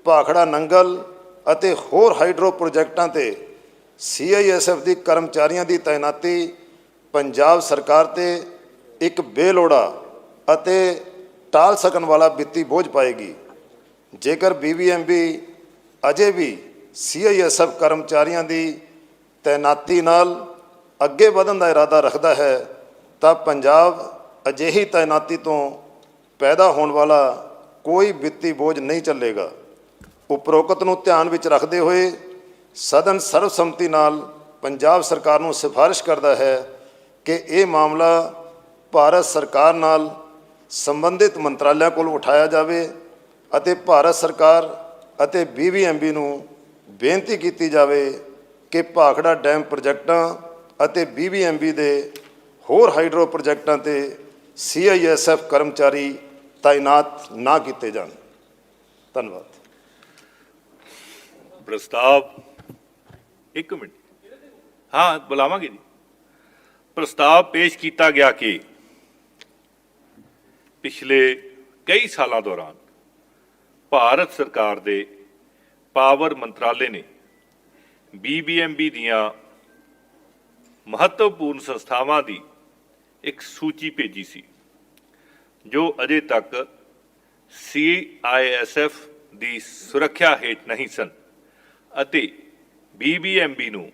ਭਾਖੜਾ ਨੰਗਲ ਅਤੇ ਹੋਰ ਹਾਈਡਰੋ ਪ੍ਰੋਜੈਕਟਾਂ ਤੇ ਸੀਆਈਐਸਐਫ ਦੀ ਕਰਮਚਾਰੀਆਂ ਦੀ ਤਾਇਨਾਤੀ ਪੰਜਾਬ ਸਰਕਾਰ ਤੇ ਇੱਕ ਬੇਲੋੜਾ ਅਤੇ ਟਾਲ ਸਕਣ ਵਾਲਾ ਵਿੱਤੀ ਬੋਝ ਪਾਏਗੀ। ਜੇਕਰ ਬੀਬੀਐਮਬੀ ਅਜੇ ਵੀ ਸੀਆਈਐਸਐਫ ਕਰਮਚਾਰੀਆਂ ਦੀ ਤੈਨਾਤੀ ਨਾਲ ਅੱਗੇ ਵਧਣ ਦਾ ਇਰਾਦਾ ਰੱਖਦਾ ਹੈ, ਤਾਂ ਪੰਜਾਬ ਅਜਿਹੀ ਤਾਇਨਾਤੀ ਤੋਂ ਪੈਦਾ ਹੋਣ ਵਾਲਾ ਕੋਈ ਵਿੱਤੀ ਬੋਝ ਨਹੀਂ ਚੱਲੇਗਾ। ਉਪਰੋਕਤ ਨੂੰ ਧਿਆਨ ਵਿੱਚ ਰੱਖਦੇ ਹੋਏ ਸਦਨ ਸਰਵਸੰਮਤੀ ਨਾਲ ਪੰਜਾਬ ਸਰਕਾਰ ਨੂੰ ਸਿਫਾਰਿਸ਼ ਕਰਦਾ ਹੈ ਕਿ ਇਹ ਮਾਮਲਾ ਭਾਰਤ ਸਰਕਾਰ ਨਾਲ ਸੰਬੰਧਿਤ ਮੰਤਰਾਲਿਆਂ ਕੋਲ ਉਠਾਇਆ ਜਾਵੇ ਅਤੇ ਭਾਰਤ ਸਰਕਾਰ ਅਤੇ ਬੀਬੀਐਮਬੀ ਨੂੰ ਬੇਨਤੀ ਕੀਤੀ ਜਾਵੇ ਕਿ ਭਾਖੜਾ ਡੈਮ ਪ੍ਰੋਜੈਕਟਾਂ ਅਤੇ ਬੀਬੀਐਮਬੀ ਦੇ ਹੋਰ ਹਾਈਡਰੋ ਪ੍ਰੋਜੈਕਟਾਂ ਤੇ ਸੀਆਈਐਸਐਫ ਕਰਮਚਾਰੀ ਤਾਇਨਾਤ ਨਾ ਕੀਤੇ ਜਾਣ। ਧੰਨਵਾਦ। ਪ੍ਰਸਤਾਵ, ਇੱਕ ਮਿੰਟ। ਹਾਂ, ਬੁਲਾਵਾਂਗੇ ਜੀ। ਪ੍ਰਸਤਾਵ ਪੇਸ਼ ਕੀਤਾ ਗਿਆ ਕਿ ਪਿਛਲੇ ਕਈ ਸਾਲਾਂ ਦੌਰਾਨ ਭਾਰਤ ਸਰਕਾਰ ਦੇ ਪਾਵਰ ਮੰਤਰਾਲੇ ਨੇ ਬੀਬੀਐਮਬੀ ਦੀਆਂ ਮਹੱਤਵਪੂਰਨ ਸੰਸਥਾਵਾਂ ਦੀ ਇੱਕ ਸੂਚੀ ਭੇਜੀ ਸੀ, ਜੋ ਅਜੇ ਤੱਕ ਸੀਆਈਐਸਐਫ ਦੀ ਸੁਰੱਖਿਆ ਹੇਠ ਨਹੀਂ ਸਨ। ਅਤੇ ਬੀਬੀਐਮਬੀ ਨੂੰ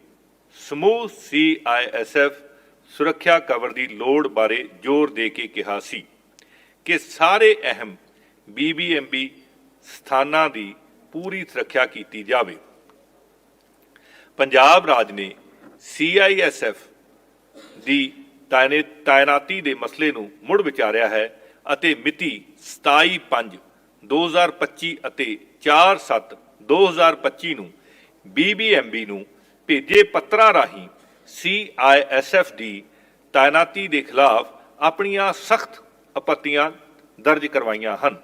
ਸਮੂਹ ਸੀਆਈਐਸਐਫ ਸੁਰੱਖਿਆ ਕਵਰ ਦੀ ਲੋੜ ਬਾਰੇ ਜ਼ੋਰ ਦੇ ਕੇ ਕਿਹਾ ਸੀ ਕਿ ਸਾਰੇ ਅਹਿਮ ਬੀਬੀਐਮਬੀ ਸਥਾਨਾਂ ਦੀ ਪੂਰੀ ਸੁਰੱਖਿਆ ਕੀਤੀ ਜਾਵੇ। ਪੰਜਾਬ ਰਾਜ ਨੇ ਸੀਆਈਐਸਐਫ ਦੀ ਤਾਇਨੇ- ਤਾਇਨਾਤੀ ਦੇ ਮਸਲੇ ਨੂੰ ਮੁੜ ਵਿਚਾਰਿਆ ਹੈ ਅਤੇ ਮਿਤੀ 27/5/2025 ਅਤੇ 4/7/2025 ਨੂੰ ਬੀਬੀਐਮਬੀ ਨੂੰ ਭੇਜੇ ਪੱਤਰਾਂ ਰਾਹੀਂ ਸੀਆਈਐਸਐਫ ਦੀ ਤਾਇਨਾਤੀ ਦੇ ਖਿਲਾਫ ਆਪਣੀਆਂ ਸਖਤ ਅਪੱਤੀਆਂ ਦਰਜ ਕਰਵਾਈਆਂ ਹਨ।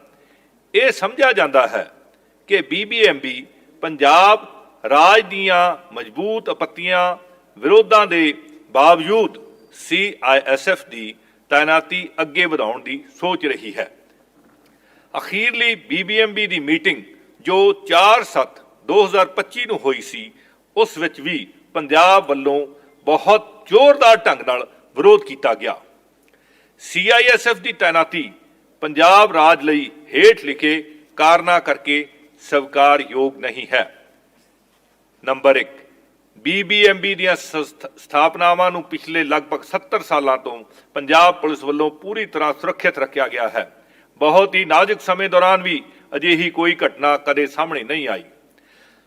ਇਹ ਸਮਝਿਆ ਜਾਂਦਾ ਹੈ ਕਿ ਬੀਬੀਐਮਬੀ ਪੰਜਾਬ ਰਾਜ ਦੀਆਂ ਮਜ਼ਬੂਤ ਆਪੱਤੀਆਂ ਵਿਰੋਧਾਂ ਦੇ ਬਾਵਜੂਦ ਸੀਆਈਐਸਐਫ ਦੀ ਤਾਇਨਾਤੀ ਅੱਗੇ ਵਧਾਉਣ ਦੀ ਸੋਚ ਰਹੀ ਹੈ। ਅਖੀਰਲੀ ਬੀਬੀਐਮਬੀ ਦੀ ਮੀਟਿੰਗ ਜੋ 4/7/2025 ਨੂੰ ਹੋਈ ਸੀ, ਉਸ ਵਿੱਚ ਵੀ ਪੰਜਾਬ ਵੱਲੋਂ ਬਹੁਤ ਜ਼ੋਰਦਾਰ ਢੰਗ ਨਾਲ ਵਿਰੋਧ ਕੀਤਾ ਗਿਆ। ਸੀਆਈਐਸਐਫ ਦੀ ਤਾਇਨਾਤੀ ਪੰਜਾਬ ਰਾਜ ਲਈ ਹੇਠ ਲਿਖੇ ਕਾਰਨਾਂ ਕਰਕੇ ਸਵੀਕਾਰਯੋਗ ਨਹੀਂ ਹੈ। ਨੰਬਰ 1 ਬੀਬੀਐਮਬੀ ਦੀਆਂ ਸੰਸਥ- ਸਥਾਪਨਾਵਾਂ ਨੂੰ ਪਿਛਲੇ ਲਗਭਗ 70 ਸਾਲਾਂ ਤੋਂ ਪੰਜਾਬ ਪੁਲਿਸ ਵੱਲੋਂ ਪੂਰੀ ਤਰ੍ਹਾਂ ਸੁਰੱਖਿਅਤ ਰੱਖਿਆ ਗਿਆ ਹੈ। ਬਹੁਤ ਹੀ ਨਾਜ਼ੁਕ ਸਮੇਂ ਦੌਰਾਨ ਵੀ ਅਜਿਹੀ ਕੋਈ ਘਟਨਾ ਕਦੇ ਸਾਹਮਣੇ ਨਹੀਂ ਆਈ।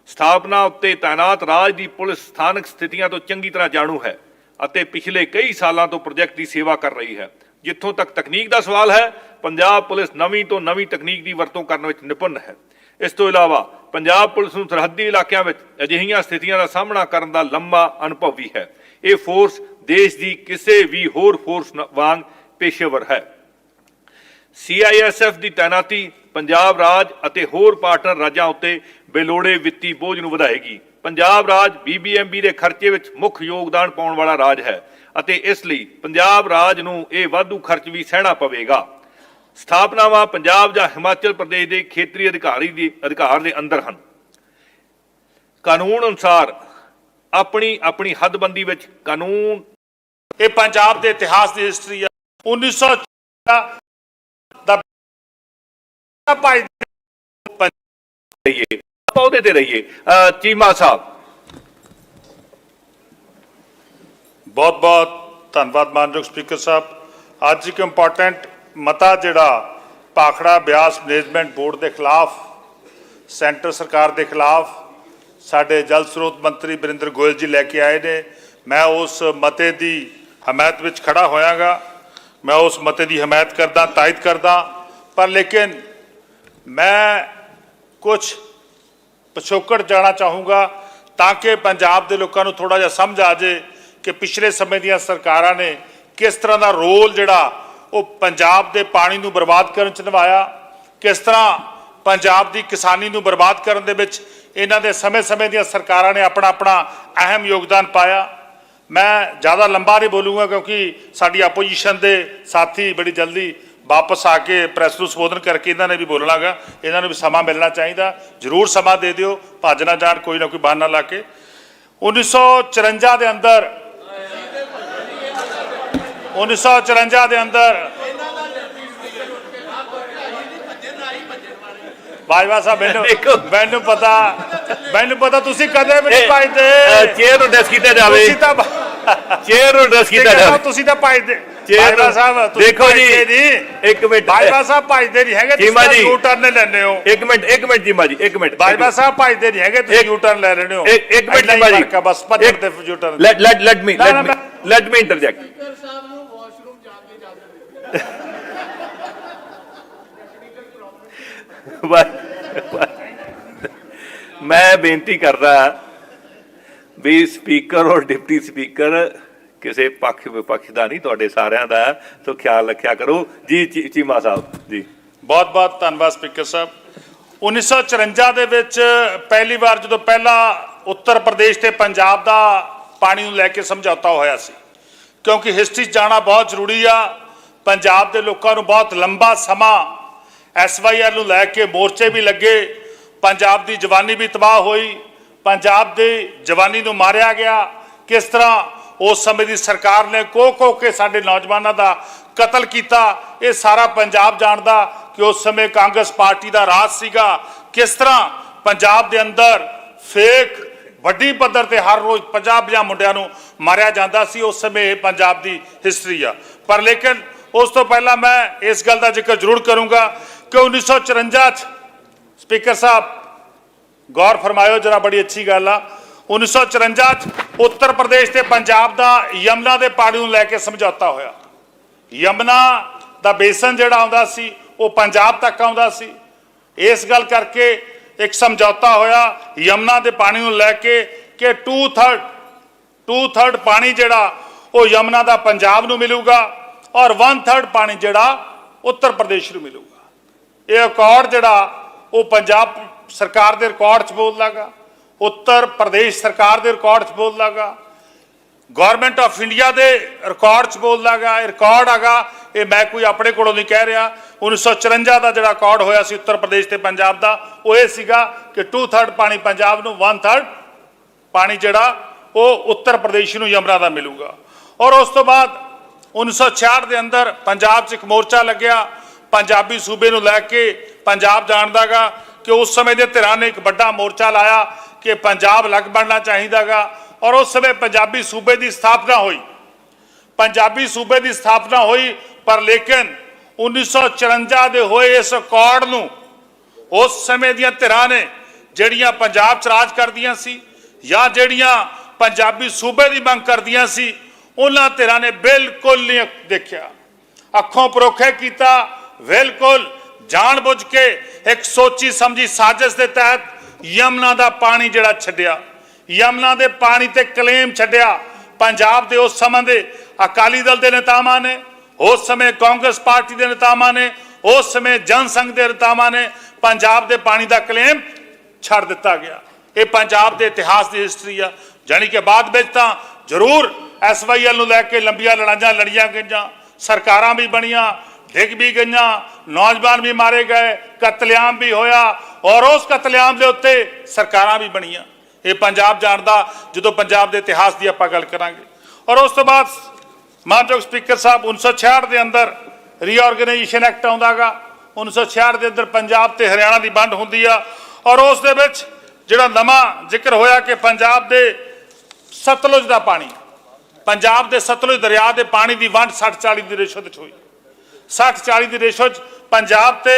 ਸਥਾਪਨਾ ਉੱਤੇ ਤਾਇਨਾਤ ਰਾਜ ਦੀ ਪੁਲਿਸ ਸਥਾਨਕ ਸਥਿਤੀਆਂ ਤੋਂ ਚੰਗੀ ਤਰ੍ਹਾਂ ਜਾਣੂ ਹੈ ਅਤੇ ਪਿਛਲੇ ਕਈ ਸਾਲਾਂ ਤੋਂ ਪ੍ਰੋਜੈਕਟ ਦੀ ਸੇਵਾ ਕਰ ਰਹੀ ਹੈ। ਜਿੱਥੋਂ ਤੱਕ ਤਕਨੀਕ ਦਾ ਸਵਾਲ ਹੈ, ਪੰਜਾਬ ਪੁਲਿਸ ਨਵੀਂ ਤੋਂ ਨਵੀਂ ਤਕਨੀਕ ਦੀ ਵਰਤੋਂ ਕਰਨ ਵਿੱਚ ਨਿਪੁੰਨ ਹੈ। ਇਸ ਤੋਂ ਇਲਾਵਾ ਪੰਜਾਬ ਪੁਲਿਸ ਨੂੰ ਸਰਹੱਦੀ ਇਲਾਕਿਆਂ ਵਿੱਚ ਅਜਿਹੀਆਂ ਸਥਿਤੀਆਂ ਦਾ ਸਾਹਮਣਾ ਕਰਨ ਦਾ ਲੰਮਾ ਅਨੁਭਵ ਵੀ ਹੈ। ਇਹ ਫੋਰਸ ਦੇਸ਼ ਦੀ ਕਿਸੇ ਵੀ ਹੋਰ ਫੋਰਸ ਵਾਂਗ ਪੇਸ਼ੇਵਰ ਹੈ। ਸੀਆਈਐਸਐਫ ਦੀ ਤਾਇਨਾਤੀ ਪੰਜਾਬ ਰਾਜ ਅਤੇ ਹੋਰ ਪਾਰਟਨਰ ਰਾਜਾਂ ਉੱਤੇ ਬੇਲੋੜੇ ਵਿੱਤੀ ਬੋਝ ਨੂੰ ਵਧਾਏਗੀ। ਪੰਜਾਬ ਰਾਜ ਬੀਬੀਐਮਬੀ ਦੇ ਖਰਚੇ ਵਿੱਚ ਮੁੱਖ ਯੋਗਦਾਨ ਪਾਉਣ ਵਾਲਾ ਰਾਜ ਹੈ ਅਤੇ ਇਸ ਲਈ ਪੰਜਾਬ ਰਾਜ ਨੂੰ ਇਹ ਵਾਧੂ ਖਰਚ ਵੀ ਸਹਿਣਾ ਪਵੇਗਾ। ਸਥਾਪਨਾਵਾਂ ਪੰਜਾਬ ਜਾਂ ਹਿਮਾਚਲ ਪ੍ਰਦੇਸ਼ ਦੇ ਖੇਤਰੀ ਅਧਿਕਾਰੀ ਦੀ ਅਧਿਕਾਰ ਦੇ ਅੰਦਰ ਹਨ। ਕਾਨੂੰਨ ਅਨੁਸਾਰ ਆਪਣੀ ਆਪਣੀ ਹੱਦਬੰਦੀ ਵਿੱਚ ਕਾਨੂੰਨ ਇਹ ਪੰਜਾਬ ਦੇ ਇਤਿਹਾਸ ਦੀ ਹਿਸਟਰੀ ਆ। 1900 ਦਾ ਭਾਈ ਰਹੀਏ। ਆਪਾਂ ਉਹਦੇ ਤੇ ਰਹੀਏ। ਚੀਮਾ ਸਾਹਿਬ। ਬਹੁਤ ਬਹੁਤ ਧੰਨਵਾਦ ਮਾਨਯੋਗ ਸਪੀਕਰ ਸਾਹਿਬ। ਅੱਜ ਇੱਕ ਇੰਪੋਰਟੈਂਟ ਮਤਾ ਜਿਹੜਾ ਪਾਖੜਾ ਬਿਆਸ ਮੈਨੇਜਮੈਂਟ ਬੋਰਡ ਦੇ ਖਿਲਾਫ, ਸੈਂਟਰ ਸਰਕਾਰ ਦੇ ਖਿਲਾਫ ਸਾਡੇ ਜਲ ਸਰੋਤ ਮੰਤਰੀ ਬਰਿੰਦਰ ਗੋਇਲ ਜੀ ਲੈ ਕੇ ਆਏ ਨੇ। ਮੈਂ ਉਸ ਮਤੇ ਦੀ ਹਮਾਇਤ ਵਿੱਚ ਖੜਾ ਹੋਇਆਗਾ। ਮੈਂ ਉਸ ਮਤੇ ਦੀ ਹਮਾਇਤ ਕਰਦਾ, ਤਾਇਦ ਕਰਦਾ। ਪਰ ਲੇਕਿਨ ਮੈਂ ਕੁਝ ਪਿਛੋਕੜ ਜਾਣਾ ਚਾਹੂੰਗਾ ਤਾਂ ਕਿ ਪੰਜਾਬ ਦੇ ਲੋਕਾਂ ਨੂੰ ਥੋੜਾ ਜਿਹਾ ਸਮਝ ਆ ਜੇ ਕਿ ਪਿਛਲੇ ਸਮੇਂ ਦੀਆਂ ਸਰਕਾਰਾਂ ਨੇ ਕਿਸ ਤਰ੍ਹਾਂ ਦਾ ਰੋਲ ਜਿਹੜਾ ਉਹ ਪੰਜਾਬ ਦੇ ਪਾਣੀ ਨੂੰ ਬਰਬਾਦ ਕਰਨ ਚ ਨਿਭਾਇਆ, ਕਿਸ ਤਰ੍ਹਾਂ ਪੰਜਾਬ ਦੀ ਕਿਸਾਨੀ ਨੂੰ ਬਰਬਾਦ ਕਰਨ ਦੇ ਵਿੱਚ ਇਹਨਾਂ ਦੇ ਸਮੇਂ-ਸਮੇਂ ਦੀਆਂ ਸਰਕਾਰਾਂ ਨੇ ਆਪਣਾ ਆਪਣਾ ਅਹਿਮ ਯੋਗਦਾਨ ਪਾਇਆ। ਮੈਂ ਜ਼ਿਆਦਾ ਲੰਬਾ ਨਹੀਂ ਬੋਲੂੰਗਾ ਕਿਉਂਕਿ ਸਾਡੀ ਆਪੋਜੀਸ਼ਨ ਦੇ ਸਾਥੀ ਬੜੀ ਜਲਦੀ ਵਾਪਸ ਆ ਕੇ ਪ੍ਰੈਸ ਨੂੰ ਸੰਬੋਧਨ ਕਰਕੇ ਇਹਨਾਂ ਨੇ ਵੀ ਬੋਲਣਾਗਾ। ਇਹਨਾਂ ਨੂੰ ਵੀ ਸਮਾਂ ਮਿਲਣਾ ਚਾਹੀਦਾ। ਜ਼ਰੂਰ ਸਮਾਂ ਦੇ ਦਿਓ। ਭੱਜ ਨਾ ਜਾਣ ਕੋਈ ਨਾ ਕੋਈ ਬਹਾਨਾ ਲਾ ਕੇ। 1954 ਦੇ ਅੰਦਰ 1954 ਦੇ ਅੰਦਰ ਬਾਜਵਾ ਸਾਹਿਬ ਮੈਨੂੰ। ਮੈਨੂੰ ਪਤਾ ਮੈਨੂੰ ਪਤਾ ਤੁਸੀਂ ਕਦੇ ਵੀ ਨਹੀਂ ਪਾਈਦੇ ਚੇਅਰ ਨੂੰ ਡੈਸ ਕੀਤਾ ਜਾਵੇ। ਤੁਸੀਂ ਤਾਂ ਚੇਅਰ ਨੂੰ ਡੈਸ ਕੀਤਾ ਜਾਵੇ। ਤੁਸੀਂ ਤਾਂ ਭਾਈਦੇ ਚੇਅਰ ਬਾਜਵਾ ਸਾਹਿਬ ਤੁਸੀਂ ਦੇਖੋ ਜੀ, ਨਹੀਂ। ਇੱਕ ਮਿੰਟ ਬਾਜਵਾ ਸਾਹਿਬ ਭਾਈਦੇ ਨਹੀਂ ਹੈਗੇ ਤੁਸੀਂ ਚੀਮਾ ਤਾਂ ਜੀ। ਯੂ ਟਰਨ ਲੈਂਦੇ ਹੋ। ਇੱਕ ਮਿੰਟ ਇੱਕ ਮਿੰਟ ਜੀ ਮਾਜੀ ਇੱਕ ਮਿੰਟ ਬਾਜਵਾ ਸਾਹਿਬ ਭਾਈਦੇ ਨਹੀਂ ਹੈਗੇ ਤੁਸੀਂ ਇੱਕ- ਯੂ ਟਰਨ ਲੈ ਰਹੇ ਹੋ। ਇੱਕ ਇੱਕ ਮਿੰਟ ਇੰਨਾ ਹੀ ਜੀ। ਮਾਜੀ ਫ਼ਰਕ ਆ, ਬਸ ਭੱਜਣ ਤੇ U turn let let let me ਨਾ, ਲੈਟ ਨਾ, ਮੀ ਲੈਟ ਮੀ ਇੰਟਰਜੈਕਟ ਸਪੀਕਰ ਸਾਹਿਬ ਨੂੰ ਵਾਸ਼ਰੂਮ ਜਾਣ ਦੀ ਇਜਾਜ਼ਤ ਦਿਓ ਮੈਂ ਬੇਨਤੀ ਕਰਦਾ ਵੀ ਸਪੀਕਰ ਔਰ ਡਿਪਟੀ ਸਪੀਕਰ ਕਿਸੇ ਪੱਖ ਵਿਪੱਖ ਦਾ ਨਹੀਂ, ਤੁਹਾਡੇ ਸਾਰਿਆਂ ਦਾ ਸੋ ਖਿਆਲ ਰੱਖਿਆ ਕਰੋ। ਜੀ, ਚੀ- ਚੀਮਾ ਸਾਹਿਬ, ਜੀ। ਬਹੁਤ ਬਹੁਤ ਧੰਨਵਾਦ ਸਪੀਕਰ ਸਾਹਿਬ। 1954 ਦੇ ਵਿੱਚ ਪਹਿਲੀ ਵਾਰ ਜਦੋਂ ਪਹਿਲਾ ਉੱਤਰ ਪ੍ਰਦੇਸ਼ ਤੇ ਪੰਜਾਬ ਦਾ ਪਾਣੀ ਨੂੰ ਲੈ ਕੇ ਸਮਝੌਤਾ ਹੋਇਆ ਸੀ, ਕਿਉਂਕਿ ਹਿਸਟਰੀ 'ਚ ਜਾਣਾ ਬਹੁਤ ਜ਼ਰੂਰੀ ਆ। ਪੰਜਾਬ ਦੇ ਲੋਕਾਂ ਨੂੰ ਬਹੁਤ ਲੰਬਾ ਸਮਾਂ ਐਸਵਾਈਆਰ ਨੂੰ ਲੈ ਕੇ ਮੋਰਚੇ ਵੀ ਲੱਗੇ, ਪੰਜਾਬ ਦੀ ਜਵਾਨੀ ਵੀ ਤਬਾਹ ਹੋਈ। ਪੰਜਾਬ ਦੀ ਜਵਾਨੀ ਨੂੰ ਮਾਰਿਆ ਗਿਆ। ਕਿਸ ਤਰ੍ਹਾਂ ਉਸ ਸਮੇਂ ਦੀ ਸਰਕਾਰ ਨੇ ਕੋ ਕੋ ਕੇ ਸਾਡੇ ਨੌਜਵਾਨਾਂ ਦਾ ਕਤਲ ਕੀਤਾ, ਇਹ ਸਾਰਾ ਪੰਜਾਬ ਜਾਣਦਾ ਕਿ ਉਸ ਸਮੇਂ ਕਾਂਗਰਸ ਪਾਰਟੀ ਦਾ ਰਾਜ ਸੀਗਾ। ਕਿਸ ਤਰ੍ਹਾਂ ਪੰਜਾਬ ਦੇ ਅੰਦਰ ਫੇਕ ਵੱਡੀ ਪੱਧਰ ਤੇ ਹਰ ਰੋਜ਼ 50 50 ਮੁੰਡਿਆਂ ਨੂੰ ਮਾਰਿਆ ਜਾਂਦਾ ਸੀ, ਉਸ ਸਮੇਂ ਇਹ ਪੰਜਾਬ ਦੀ ਹਿਸਟਰੀ ਆ। ਪਰ ਲੇਕਿਨ ਉਸ ਤੋਂ ਪਹਿਲਾਂ ਮੈਂ ਇਸ ਗੱਲ ਦਾ ਜ਼ਿਕਰ ਜ਼ਰੂਰ ਕਰੂੰਗਾ ਕਿ 1954 ਚ ਸਪੀਕਰ ਸਾਹਿਬ ਗੌਰ ਫਰਮਾਇਓ ਜਰਾ, ਬੜੀ ਅੱਛੀ ਗੱਲ ਆ। 1954 ਚ ਉੱਤਰ ਪ੍ਰਦੇਸ਼ ਤੇ ਪੰਜਾਬ ਦਾ ਯਮਨਾ ਦੇ ਪਾਣੀ ਨੂੰ ਲੈ ਕੇ ਸਮਝੌਤਾ ਹੋਇਆ। ਯਮਨਾ ਦਾ ਬੇਸਨ ਜਿਹੜਾ ਆਉਂਦਾ ਸੀ, ਉਹ ਪੰਜਾਬ ਤੱਕ ਆਉਂਦਾ ਸੀ। ਇਸ ਗੱਲ ਕਰਕੇ ਇੱਕ ਸਮਝੌਤਾ ਹੋਇਆ, ਯਮਨਾ ਦੇ ਪਾਣੀ ਨੂੰ ਲੈ ਕੇ ਕਿ 2/3 2/3 ਪਾਣੀ ਜਿਹੜਾ, ਉਹ ਯਮਨਾ ਦਾ ਪੰਜਾਬ ਨੂੰ ਮਿਲੂਗਾ ਔਰ 1/3 ਪਾਣੀ ਜਿਹੜਾ ਉੱਤਰ ਪ੍ਰਦੇਸ਼ ਨੂੰ ਮਿਲੂਗਾ। ਇਹ ਅਕਾਰਡ ਜਿਹੜਾ ਉਹ ਪੰਜਾਬ ਸਰਕਾਰ ਦੇ ਰਿਕਾਰਡ 'ਚ ਬੋਲਦਾਗਾ ਉੱਤਰ ਪ੍ਰਦੇਸ਼ ਸਰਕਾਰ ਦੇ ਰਿਕਾਰਡ 'ਚ ਬੋਲਦਾਗਾ ਗਵਰਨਮੈਂਟ ਆਫ ਇੰਡੀਆ ਦੇ ਰਿਕਾਰਡ 'ਚ ਬੋਲਦਾਗਾ ਇਹ ਰਿਕਾਰਡ ਹੈਗਾ, ਇਹ ਮੈਂ ਕੋਈ ਆਪਣੇ ਕੋਲੋਂ ਨਹੀਂ ਕਹਿ ਰਿਹਾ। 1954 ਦਾ ਜਿਹੜਾ ਰਿਕਾਰਡ ਹੋਇਆ ਸੀ ਉੱਤਰ ਪ੍ਰਦੇਸ਼ ਤੇ ਪੰਜਾਬ ਦਾ, ਉਹ ਇਹ ਸੀਗਾ ਕਿ 2/3 ਪਾਣੀ ਪੰਜਾਬ ਨੂੰ 1/3 ਪਾਣੀ ਜਿਹੜਾ, ਉਹ ਉੱਤਰ ਪ੍ਰਦੇਸ਼ ਨੂੰ ਯਮਨਾ ਦਾ ਮਿਲੂਗਾ। ਔਰ ਉਸ ਤੋਂ ਬਾਅਦ 1966 ਦੇ ਅੰਦਰ ਪੰਜਾਬ 'ਚ ਇੱਕ ਮੋਰਚਾ ਲੱਗਿਆ ਪੰਜਾਬੀ ਸੂਬੇ ਨੂੰ ਲੈ ਕੇ ਪੰਜਾਬ ਜਾਣਦਾਗਾ ਕਿ ਉਸ ਸਮੇਂ ਦੇ ਧਿਰਾਂ ਨੇ ਇੱਕ ਵੱਡਾ ਮੋਰਚਾ ਲਾਇਆ ਕਿ ਪੰਜਾਬ ਅਲੱਗ ਬਣਨਾ ਚਾਹੀਦਾਗਾ ਔਰ ਉਸ ਸਮੇਂ ਪੰਜਾਬੀ ਸੂਬੇ ਦੀ ਸਥਾਪਨਾ ਹੋਈ। ਪੰਜਾਬੀ ਸੂਬੇ ਦੀ ਸਥਾਪਨਾ ਹੋਈ ਪਰ ਲੇਕਿਨ 1954 ਦੇ ਹੋਏ ਇਸ ਅਕੋਰਡ ਨੂੰ ਉਸ ਸਮੇਂ ਦੀਆਂ ਧਿਰਾਂ ਨੇ ਜਿਹੜੀਆਂ ਪੰਜਾਬ 'ਚ ਰਾਜ ਕਰਦੀਆਂ ਸੀ ਜਾਂ ਜਿਹੜੀਆਂ ਪੰਜਾਬੀ ਸੂਬੇ ਦੀ ਮੰਗ ਕਰਦੀਆਂ ਸੀ, ਉਹਨਾਂ ਧਿਰਾਂ ਨੇ ਬਿਲਕੁਲ ਨਹੀਂ ਦੇਖਿਆ। ਅੱਖੋਂ ਪਰੋਖੇ ਕੀਤਾ ਬਿਲਕੁਲ ਜਾਣਬੁੱਝ ਕੇ ਇੱਕ ਸੋਚੀ ਸਮਝੀ ਸਾਜ਼ਿਸ਼ ਦੇ ਤਹਿਤ ਯਮਨਾ ਦਾ ਪਾਣੀ ਜਿਹੜਾ ਛੱਡਿਆ, ਯਮਨਾ ਦੇ ਪਾਣੀ ਤੇ ਕਲੇਮ ਛੱਡਿਆ, ਪੰਜਾਬ ਦੇ ਉਸ ਸਮੇਂ ਦੇ ਅਕਾਲੀ ਦਲ ਦੇ ਨੇਤਾਵਾਂ ਨੇ, ਉਸ ਸਮੇਂ ਕਾਂਗਰਸ ਪਾਰਟੀ ਦੇ ਨੇਤਾਵਾਂ ਨੇ, ਉਸ ਸਮੇਂ ਜਨ ਸੰਘ ਦੇ ਨੇਤਾਵਾਂ ਨੇ ਪੰਜਾਬ ਦੇ ਪਾਣੀ ਦਾ ਕਲੇਮ ਛੱਡ ਦਿੱਤਾ ਗਿਆ। ਇਹ ਪੰਜਾਬ ਦੇ ਇਤਿਹਾਸ ਦੀ ਹਿਸਟਰੀ ਆ। ਜਾਣੀ ਕਿ ਬਾਅਦ ਵਿੱਚ ਤਾਂ ਜ਼ਰੂਰ ਐਸਵਾਈਐਲ ਨੂੰ ਲੈ ਕੇ ਲੰਬੀਆਂ ਲੜਾਈਆਂ ਲੜੀਆਂ ਗਈਆਂ, ਸਰਕਾਰਾਂ ਵੀ ਬਣੀਆਂ ਡਿੱਗ ਵੀ ਗਈਆਂ, ਨੌਜਵਾਨ ਵੀ ਮਾਰੇ ਗਏ, ਕਤਲੇਆਮ ਵੀ ਹੋਇਆ ਔਰ ਉਸ ਕਤਲੇਆਮ ਦੇ ਉੱਤੇ ਸਰਕਾਰਾਂ ਵੀ ਬਣੀਆਂ। ਇਹ ਪੰਜਾਬ ਜਾਣਦਾ, ਜਦੋਂ ਪੰਜਾਬ ਦੇ ਇਤਿਹਾਸ ਦੀ ਆਪਾਂ ਗੱਲ ਕਰਾਂਗੇ। ਔਰ ਉਸ ਤੋਂ ਬਾਅਦ ਮਾਨਯੋਗ ਸਪੀਕਰ ਸਾਹਿਬ 1966 ਦੇ ਅੰਦਰ ਰੀਆਰਗੇਨਾਈਜੇਸ਼ਨ ਐਕਟ ਆਉਂਦਾਗਾ। 1966 ਦੇ ਅੰਦਰ ਪੰਜਾਬ ਤੇ ਹਰਿਆਣਾ ਦੀ ਵੰਡ ਹੁੰਦੀ ਆ। ਔਰ ਉਸ ਦੇ ਵਿੱਚ ਜਿਹੜਾ ਨਵਾਂ ਜ਼ਿਕਰ ਹੋਇਆ ਕਿ ਪੰਜਾਬ ਦੇ ਸਤਲੁਜ ਦਾ ਪਾਣੀ, ਪੰਜਾਬ ਦੇ ਸਤਲੁਜ ਦਰਿਆ ਦੇ ਪਾਣੀ ਦੀ ਵੰਡ 60 40 ਦੀ ਰੇਸ਼ੋ ਵਿੱਚ ਹੋਈ। 60 40 ਦੀ ਰੇਸ਼ੋ 'ਚ ਪੰਜਾਬ ਤੇ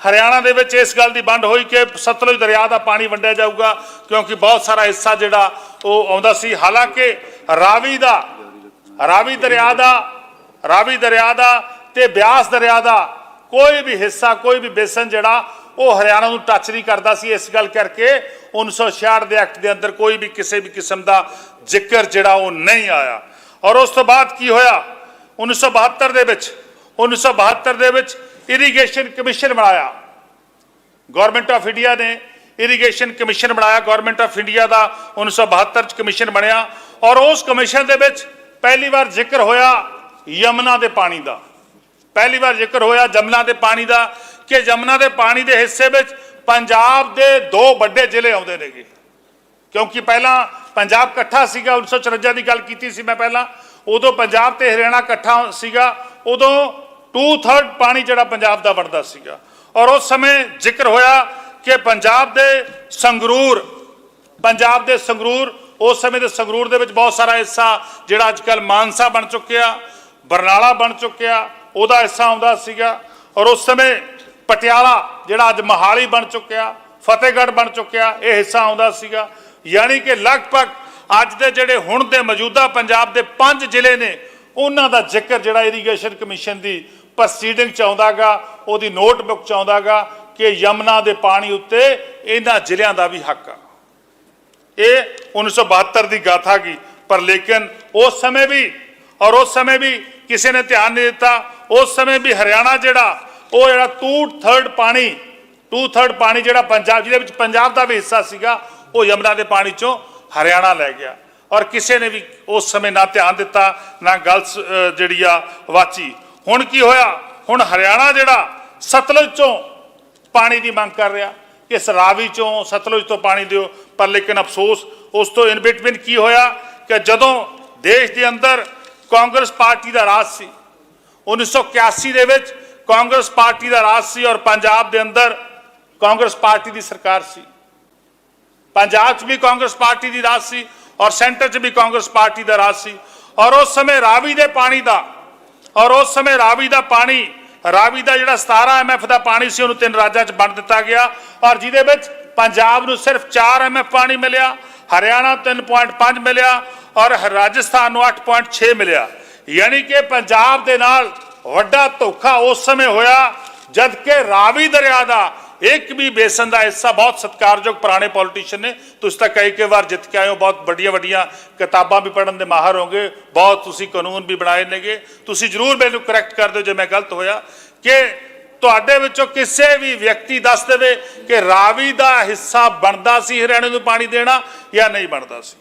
ਹਰਿਆਣਾ ਦੇ ਵਿੱਚ ਇਸ ਗੱਲ ਦੀ ਵੰਡ ਹੋਈ ਕਿ ਸਤਲੁਜ ਦਰਿਆ ਦਾ ਪਾਣੀ ਵੰਡਿਆ ਜਾਊਗਾ, ਕਿਉਂਕਿ ਬਹੁਤ ਸਾਰਾ ਹਿੱਸਾ ਜਿਹੜਾ ਉਹ ਆਉਂਦਾ ਸੀ। ਹਾਲਾਂਕਿ ਰਾਵੀ ਦਾ, ਰਾਵੀ ਦਰਿਆ ਦਾ, ਰਾਵੀ ਦਰਿਆ ਦਾ ਤੇ ਬਿਆਸ ਦਰਿਆ ਦਾ ਕੋਈ ਵੀ ਹਿੱਸਾ, ਕੋਈ ਵੀ ਬੇਸਨ ਜਿਹੜਾ ਉਹ ਹਰਿਆਣਾ ਨੂੰ ਟੱਚ ਨਹੀਂ ਕਰਦਾ ਸੀ। ਇਸ ਗੱਲ ਕਰਕੇ 1966 ਦੇ ਐਕਟ ਦੇ ਅੰਦਰ ਕੋਈ ਵੀ ਕਿਸੇ ਵੀ ਕਿਸਮ ਦਾ ਜ਼ਿਕਰ ਜਿਹੜਾ ਉਹ ਨਹੀਂ ਆਇਆ। ਔਰ ਉਸ ਤੋਂ ਬਾਅਦ ਕੀ ਹੋਇਆ? 1972 ਦੇ ਵਿੱਚ 1972 ਦੇ ਵਿੱਚ ਇਰੀਗੇਸ਼ਨ ਕਮਿਸ਼ਨ ਬਣਾਇਆ। ਗਵਰਨਮੈਂਟ ਆਫ ਇੰਡੀਆ ਨੇ ਇਰੀਗੇਸ਼ਨ ਕਮਿਸ਼ਨ ਬਣਾਇਆ। ਗਵਰਨਮੈਂਟ ਆਫ ਇੰਡੀਆ ਦਾ 1972 ਚ ਕਮਿਸ਼ਨ ਬਣਿਆ। ਔਰ ਉਸ ਕਮਿਸ਼ਨ ਦੇ ਵਿੱਚ ਪਹਿਲੀ ਵਾਰ ਜ਼ਿਕਰ ਹੋਇਆ ਯਮਨਾ ਦੇ ਪਾਣੀ ਦਾ। ਪਹਿਲੀ ਵਾਰ ਜ਼ਿਕਰ ਹੋਇਆ ਜਮਨਾ ਦੇ ਪਾਣੀ ਦਾ ਕਿ ਜਮਨਾ ਦੇ ਪਾਣੀ ਦੇ ਹਿੱਸੇ ਵਿੱਚ ਪੰਜਾਬ ਦੇ ਦੋ ਵੱਡੇ ਜ਼ਿਲ੍ਹੇ ਆਉਂਦੇ ਨੇਗੇ। ਕਿਉਂਕਿ ਪਹਿਲਾਂ ਪੰਜਾਬ ਇਕੱਠਾ ਸੀਗਾ 1954 ਦੀ ਗੱਲ ਕੀਤੀ ਸੀ ਮੈਂ ਪਹਿਲਾਂ। ਉਦੋਂ ਪੰਜਾਬ ਤੇ ਹਰਿਆਣਾ ਇਕੱਠਾ ਸੀਗਾ, ਉਦੋਂ 2/3 ਪਾਣੀ ਜਿਹੜਾ ਪੰਜਾਬ ਦਾ ਵੜਦਾ ਸੀਗਾ। ਔਰ ਉਸ ਸਮੇਂ ਜ਼ਿਕਰ ਹੋਇਆ ਕਿ ਪੰਜਾਬ ਦੇ ਸੰਗਰੂਰ, ਪੰਜਾਬ ਦੇ ਸੰਗਰੂਰ, ਉਸ ਸਮੇਂ ਦੇ ਸੰਗਰੂਰ ਦੇ ਵਿੱਚ ਬਹੁਤ ਸਾਰਾ ਹਿੱਸਾ ਜਿਹੜਾ ਅੱਜ ਕੱਲ ਮਾਨਸਾ ਬਣ ਚੁੱਕਿਆ, ਬਰਨਾਲਾ ਬਣ ਚੁੱਕਿਆ, ਉਹਦਾ ਹਿੱਸਾ ਆਉਂਦਾ ਸੀਗਾ। ਔਰ ਉਸ ਸਮੇਂ ਪਟਿਆਲਾ ਜਿਹੜਾ ਅੱਜ ਮਹਾਲੀ ਬਣ ਚੁੱਕਿਆ, ਫਤਿਹਗੜ੍ਹ ਬਣ ਚੁੱਕਿਆ, ਇਹ ਹਿੱਸਾ ਆਉਂਦਾ ਸੀਗਾ। ਯਾਨੀ ਕਿ ਲਗਭਗ ਅੱਜ ਦੇ ਜਿਹੜੇ ਹੁਣ ਦੇ ਮੌਜੂਦਾ ਪੰਜਾਬ ਦੇ ਪੰਜ ਜ਼ਿਲ੍ਹੇ ਨੇ, ਉਹਨਾਂ ਦਾ ਜ਼ਿਕਰ ਜਿਹੜਾ ਇਰੀਗੇਸ਼ਨ ਕਮਿਸ਼ਨ ਦੀ ਪ੍ਰੋਸੀਡਿੰਗ ਚ ਆਉਂਦਾਗਾ ਉਹਦੀ ਨੋਟਬੁੱਕ ਚ ਆਉਂਦਾਗਾ ਕਿ ਯਮਨਾ ਦੇ ਪਾਣੀ ਉੱਤੇ ਇਹਨਾਂ ਜ਼ਿਲ੍ਹਿਆਂ ਦਾ ਵੀ ਹੱਕ ਆ। ਇਹ 1972 ਦੀ ਗਾਥਾ ਗਈ ਪਰ ਲੇਕਿਨ ਉਸ ਸਮੇਂ ਵੀ, ਔਰ ਉਸ ਸਮੇਂ ਵੀ ਕਿਸੇ ਨੇ ਧਿਆਨ ਨਹੀਂ ਦਿੱਤਾ। ਉਸ ਸਮੇਂ ਵੀ ਹਰਿਆਣਾ ਜਿਹੜਾ, ਉਹ ਜਿਹੜਾ 2/3 ਪਾਣੀ 2/3 ਪਾਣੀ ਜਿਹੜਾ ਪੰਜਾਬ, ਜਿਹਦੇ ਵਿੱਚ ਪੰਜਾਬ ਦਾ ਵੀ ਹਿੱਸਾ ਸੀਗਾ, ਉਹ ਯਮਨਾ ਦੇ ਪਾਣੀ ਚੋਂ ਹਰਿਆਣਾ ਲੈ ਗਿਆ। ਔਰ ਕਿਸੇ ਨੇ ਵੀ ਉਸ ਸਮੇਂ ਨਾ ਧਿਆਨ ਦਿੱਤਾ, ਨਾ ਗੱਲ ਜਿਹੜੀ ਆ ਵਾਚੀ। ਹੁਣ ਕੀ ਹੋਇਆ? ਹੁਣ ਹਰਿਆਣਾ ਜਿਹੜਾ ਸਤਲੁਜ ਚੋਂ ਪਾਣੀ ਦੀ ਮੰਗ ਕਰ ਰਿਹਾ। ਕਿ ਇਸ ਰਾਵੀ ਚੋਂ ਸਤਲੁਜ ਤੋਂ ਪਾਣੀ ਦਿਓ। ਪਰ ਲੇਕਿਨ ਅਫਸੋਸ, ਉਸ ਤੋਂ ਇਨ ਬਿਟਵੀਨ ਕੀ ਹੋਇਆ ਕਿ ਜਦੋਂ ਦੇਸ਼ ਦੇ ਅੰਦਰ ਕਾਂਗਰਸ ਪਾਰਟੀ ਦਾ ਰਾਜ ਸੀ 1981 ਦੇ ਵਿੱਚ ਕਾਂਗਰਸ ਪਾਰਟੀ ਦਾ ਰਾਜ ਸੀ ਔਰ ਪੰਜਾਬ ਦੇ ਅੰਦਰ ਕਾਂਗਰਸ ਪਾਰਟੀ ਦੀ ਸਰਕਾਰ ਸੀ। ਪੰਜਾਬ 'ਚ ਵੀ ਕਾਂਗਰਸ ਪਾਰਟੀ ਦੀ ਰਾਜ ਸੀ ਔਰ ਸੈਂਟਰ 'ਚ ਵੀ ਕਾਂਗਰਸ ਪਾਰਟੀ ਦਾ ਰਾਜ ਸੀ। ਔਰ ਉਸ ਸਮੇਂ ਰਾਵੀ ਦੇ ਪਾਣੀ ਦਾ ਔਰ ਉਸ ਸਮੇਂ ਰਾਵੀ ਦਾ ਪਾਣੀ, ਰਾਵੀ ਦਾ ਜਿਹੜਾ 17 ਐਮਐਫ ਦਾ ਪਾਣੀ ਸੀ, ਉਹਨੂੰ ਤਿੰਨ ਰਾਜਾਂ 'ਚ ਵੰਡ ਦਿੱਤਾ ਗਿਆ। ਔਰ ਜਿਹਦੇ ਵਿੱਚ ਪੰਜਾਬ ਨੂੰ ਸਿਰਫ 4 ਐਮਐਫ ਪਾਣੀ ਮਿਲਿਆ, ਹਰਿਆਣਾ 3.5 ਮਿਲਿਆ, ਔਰ ਰਾਜਸਥਾਨ ਨੂੰ 8.6 ਮਿਲਿਆ। ਯਾਨੀ ਕਿ ਪੰਜਾਬ ਦੇ ਨਾਲ ਵੱਡਾ ਧੋਖਾ ਉਸ ਸਮੇਂ ਹੋਇਆ ਜਦ ਕਿ ਰਾਵੀ ਦਰਿਆ ਦਾ ਇੱਕ ਵੀ ਬੇਸਨ ਦਾ ਹਿੱਸਾ ਬਹੁਤ ਸਤਿਕਾਰਯੋਗ ਪੁਰਾਣੇ ਪੋਲੀਟੀਸ਼ੀਅਨ ਨੇ ਤੁਸੀਂ ਤਾਂ ਕਈ ਕਈ ਵਾਰ ਜਿੱਤ ਕੇ ਆਏ ਹੋ ਬਹੁਤ ਵੱਡੀਆਂ ਵੱਡੀਆਂ ਕਿਤਾਬਾਂ ਵੀ ਪੜ੍ਹਨ ਦੇ ਮਾਹਰ ਹੋਗੇ ਬਹੁਤ ਤੁਸੀਂ ਕਾਨੂੰਨ ਵੀ ਬਣਾਏ ਨੇਗੇ ਤੁਸੀਂ ਜ਼ਰੂਰ ਮੈਨੂੰ ਕਰੈਕਟ ਕਰ ਦਿਓ ਜੇ ਮੈਂ ਗਲਤ ਹੋਇਆ ਕਿ ਤੁਹਾਡੇ ਵਿੱਚੋਂ ਕਿਸੇ ਵੀ ਵਿਅਕਤੀ ਦੱਸ ਦੇਵੇ ਕਿ ਰਾਵੀ ਦਾ ਹਿੱਸਾ ਬਣਦਾ ਸੀ ਹਰਿਆਣੇ ਨੂੰ ਪਾਣੀ ਦੇਣਾ ਜਾਂ ਨਹੀਂ ਬਣਦਾ ਸੀ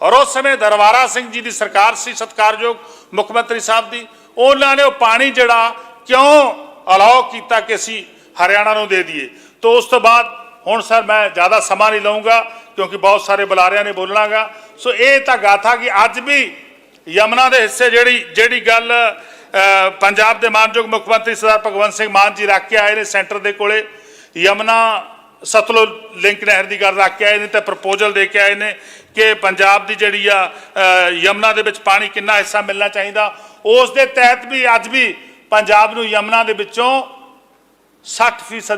ਔਰ ਉਸ ਸਮੇਂ ਦਰਬਾਰਾ ਸਿੰਘ ਜੀ ਦੀ ਸਰਕਾਰ ਸੀ ਸਤਿਕਾਰਯੋਗ ਮੁੱਖ ਮੰਤਰੀ ਸਾਹਿਬ ਦੀ ਉਹਨਾਂ ਨੇ ਉਹ ਪਾਣੀ ਜਿਹੜਾ ਕਿਉਂ ਅਲਾਉ ਕੀਤਾ ਕਿ ਅਸੀਂ ਹਰਿਆਣਾ ਨੂੰ ਦੇ ਦਈਏ। ਤੋਂ ਉਸ ਤੋਂ ਬਾਅਦ ਹੁਣ ਸਰ ਮੈਂ ਜ਼ਿਆਦਾ ਸਮਾਂ ਨਹੀਂ ਲਵਾਂਗਾ ਕਿਉਂਕਿ ਬਹੁਤ ਸਾਰੇ ਬੁਲਾਰਿਆਂ ਨੇ ਬੋਲਣਾਗਾ। ਸੋ ਇਹ ਤਾਂ ਗਾਥਾ ਕਿ ਅੱਜ ਵੀ ਯਮਨਾ ਦੇ ਹਿੱਸੇ ਜਿਹੜੀ ਜਿਹੜੀ ਗੱਲ ਪੰਜਾਬ ਦੇ ਮਾਨਯੋਗ ਮੁੱਖ ਮੰਤਰੀ ਸਰਦਾਰ ਭਗਵੰਤ ਸਿੰਘ ਮਾਨ ਜੀ ਰੱਖ ਕੇ ਆਏ ਨੇ ਸੈਂਟਰ ਦੇ ਕੋਲੇ। ਯਮਨਾ ਸਤਲੁਜ ਲਿੰਕ ਨਹਿਰ ਦੀ ਗੱਲ ਰੱਖ ਕੇ ਆਏ ਨੇ ਤੇ ਪ੍ਰਪੋਜ਼ਲ ਦੇ ਕੇ ਆਏ ਨੇ ਕਿ ਪੰਜਾਬ ਦੀ ਜਿਹੜੀ ਆ ਅ, ਯਮਨਾ ਦੇ ਵਿੱਚ ਪਾਣੀ ਕਿੰਨਾ ਹਿੱਸਾ ਮਿਲਣਾ ਚਾਹੀਦਾ। ਉਸ ਦੇ ਤਹਿਤ ਵੀ ਅੱਜ ਵੀ ਪੰਜਾਬ ਨੂੰ ਯਮਨਾ ਦੇ ਵਿੱਚੋਂ 60%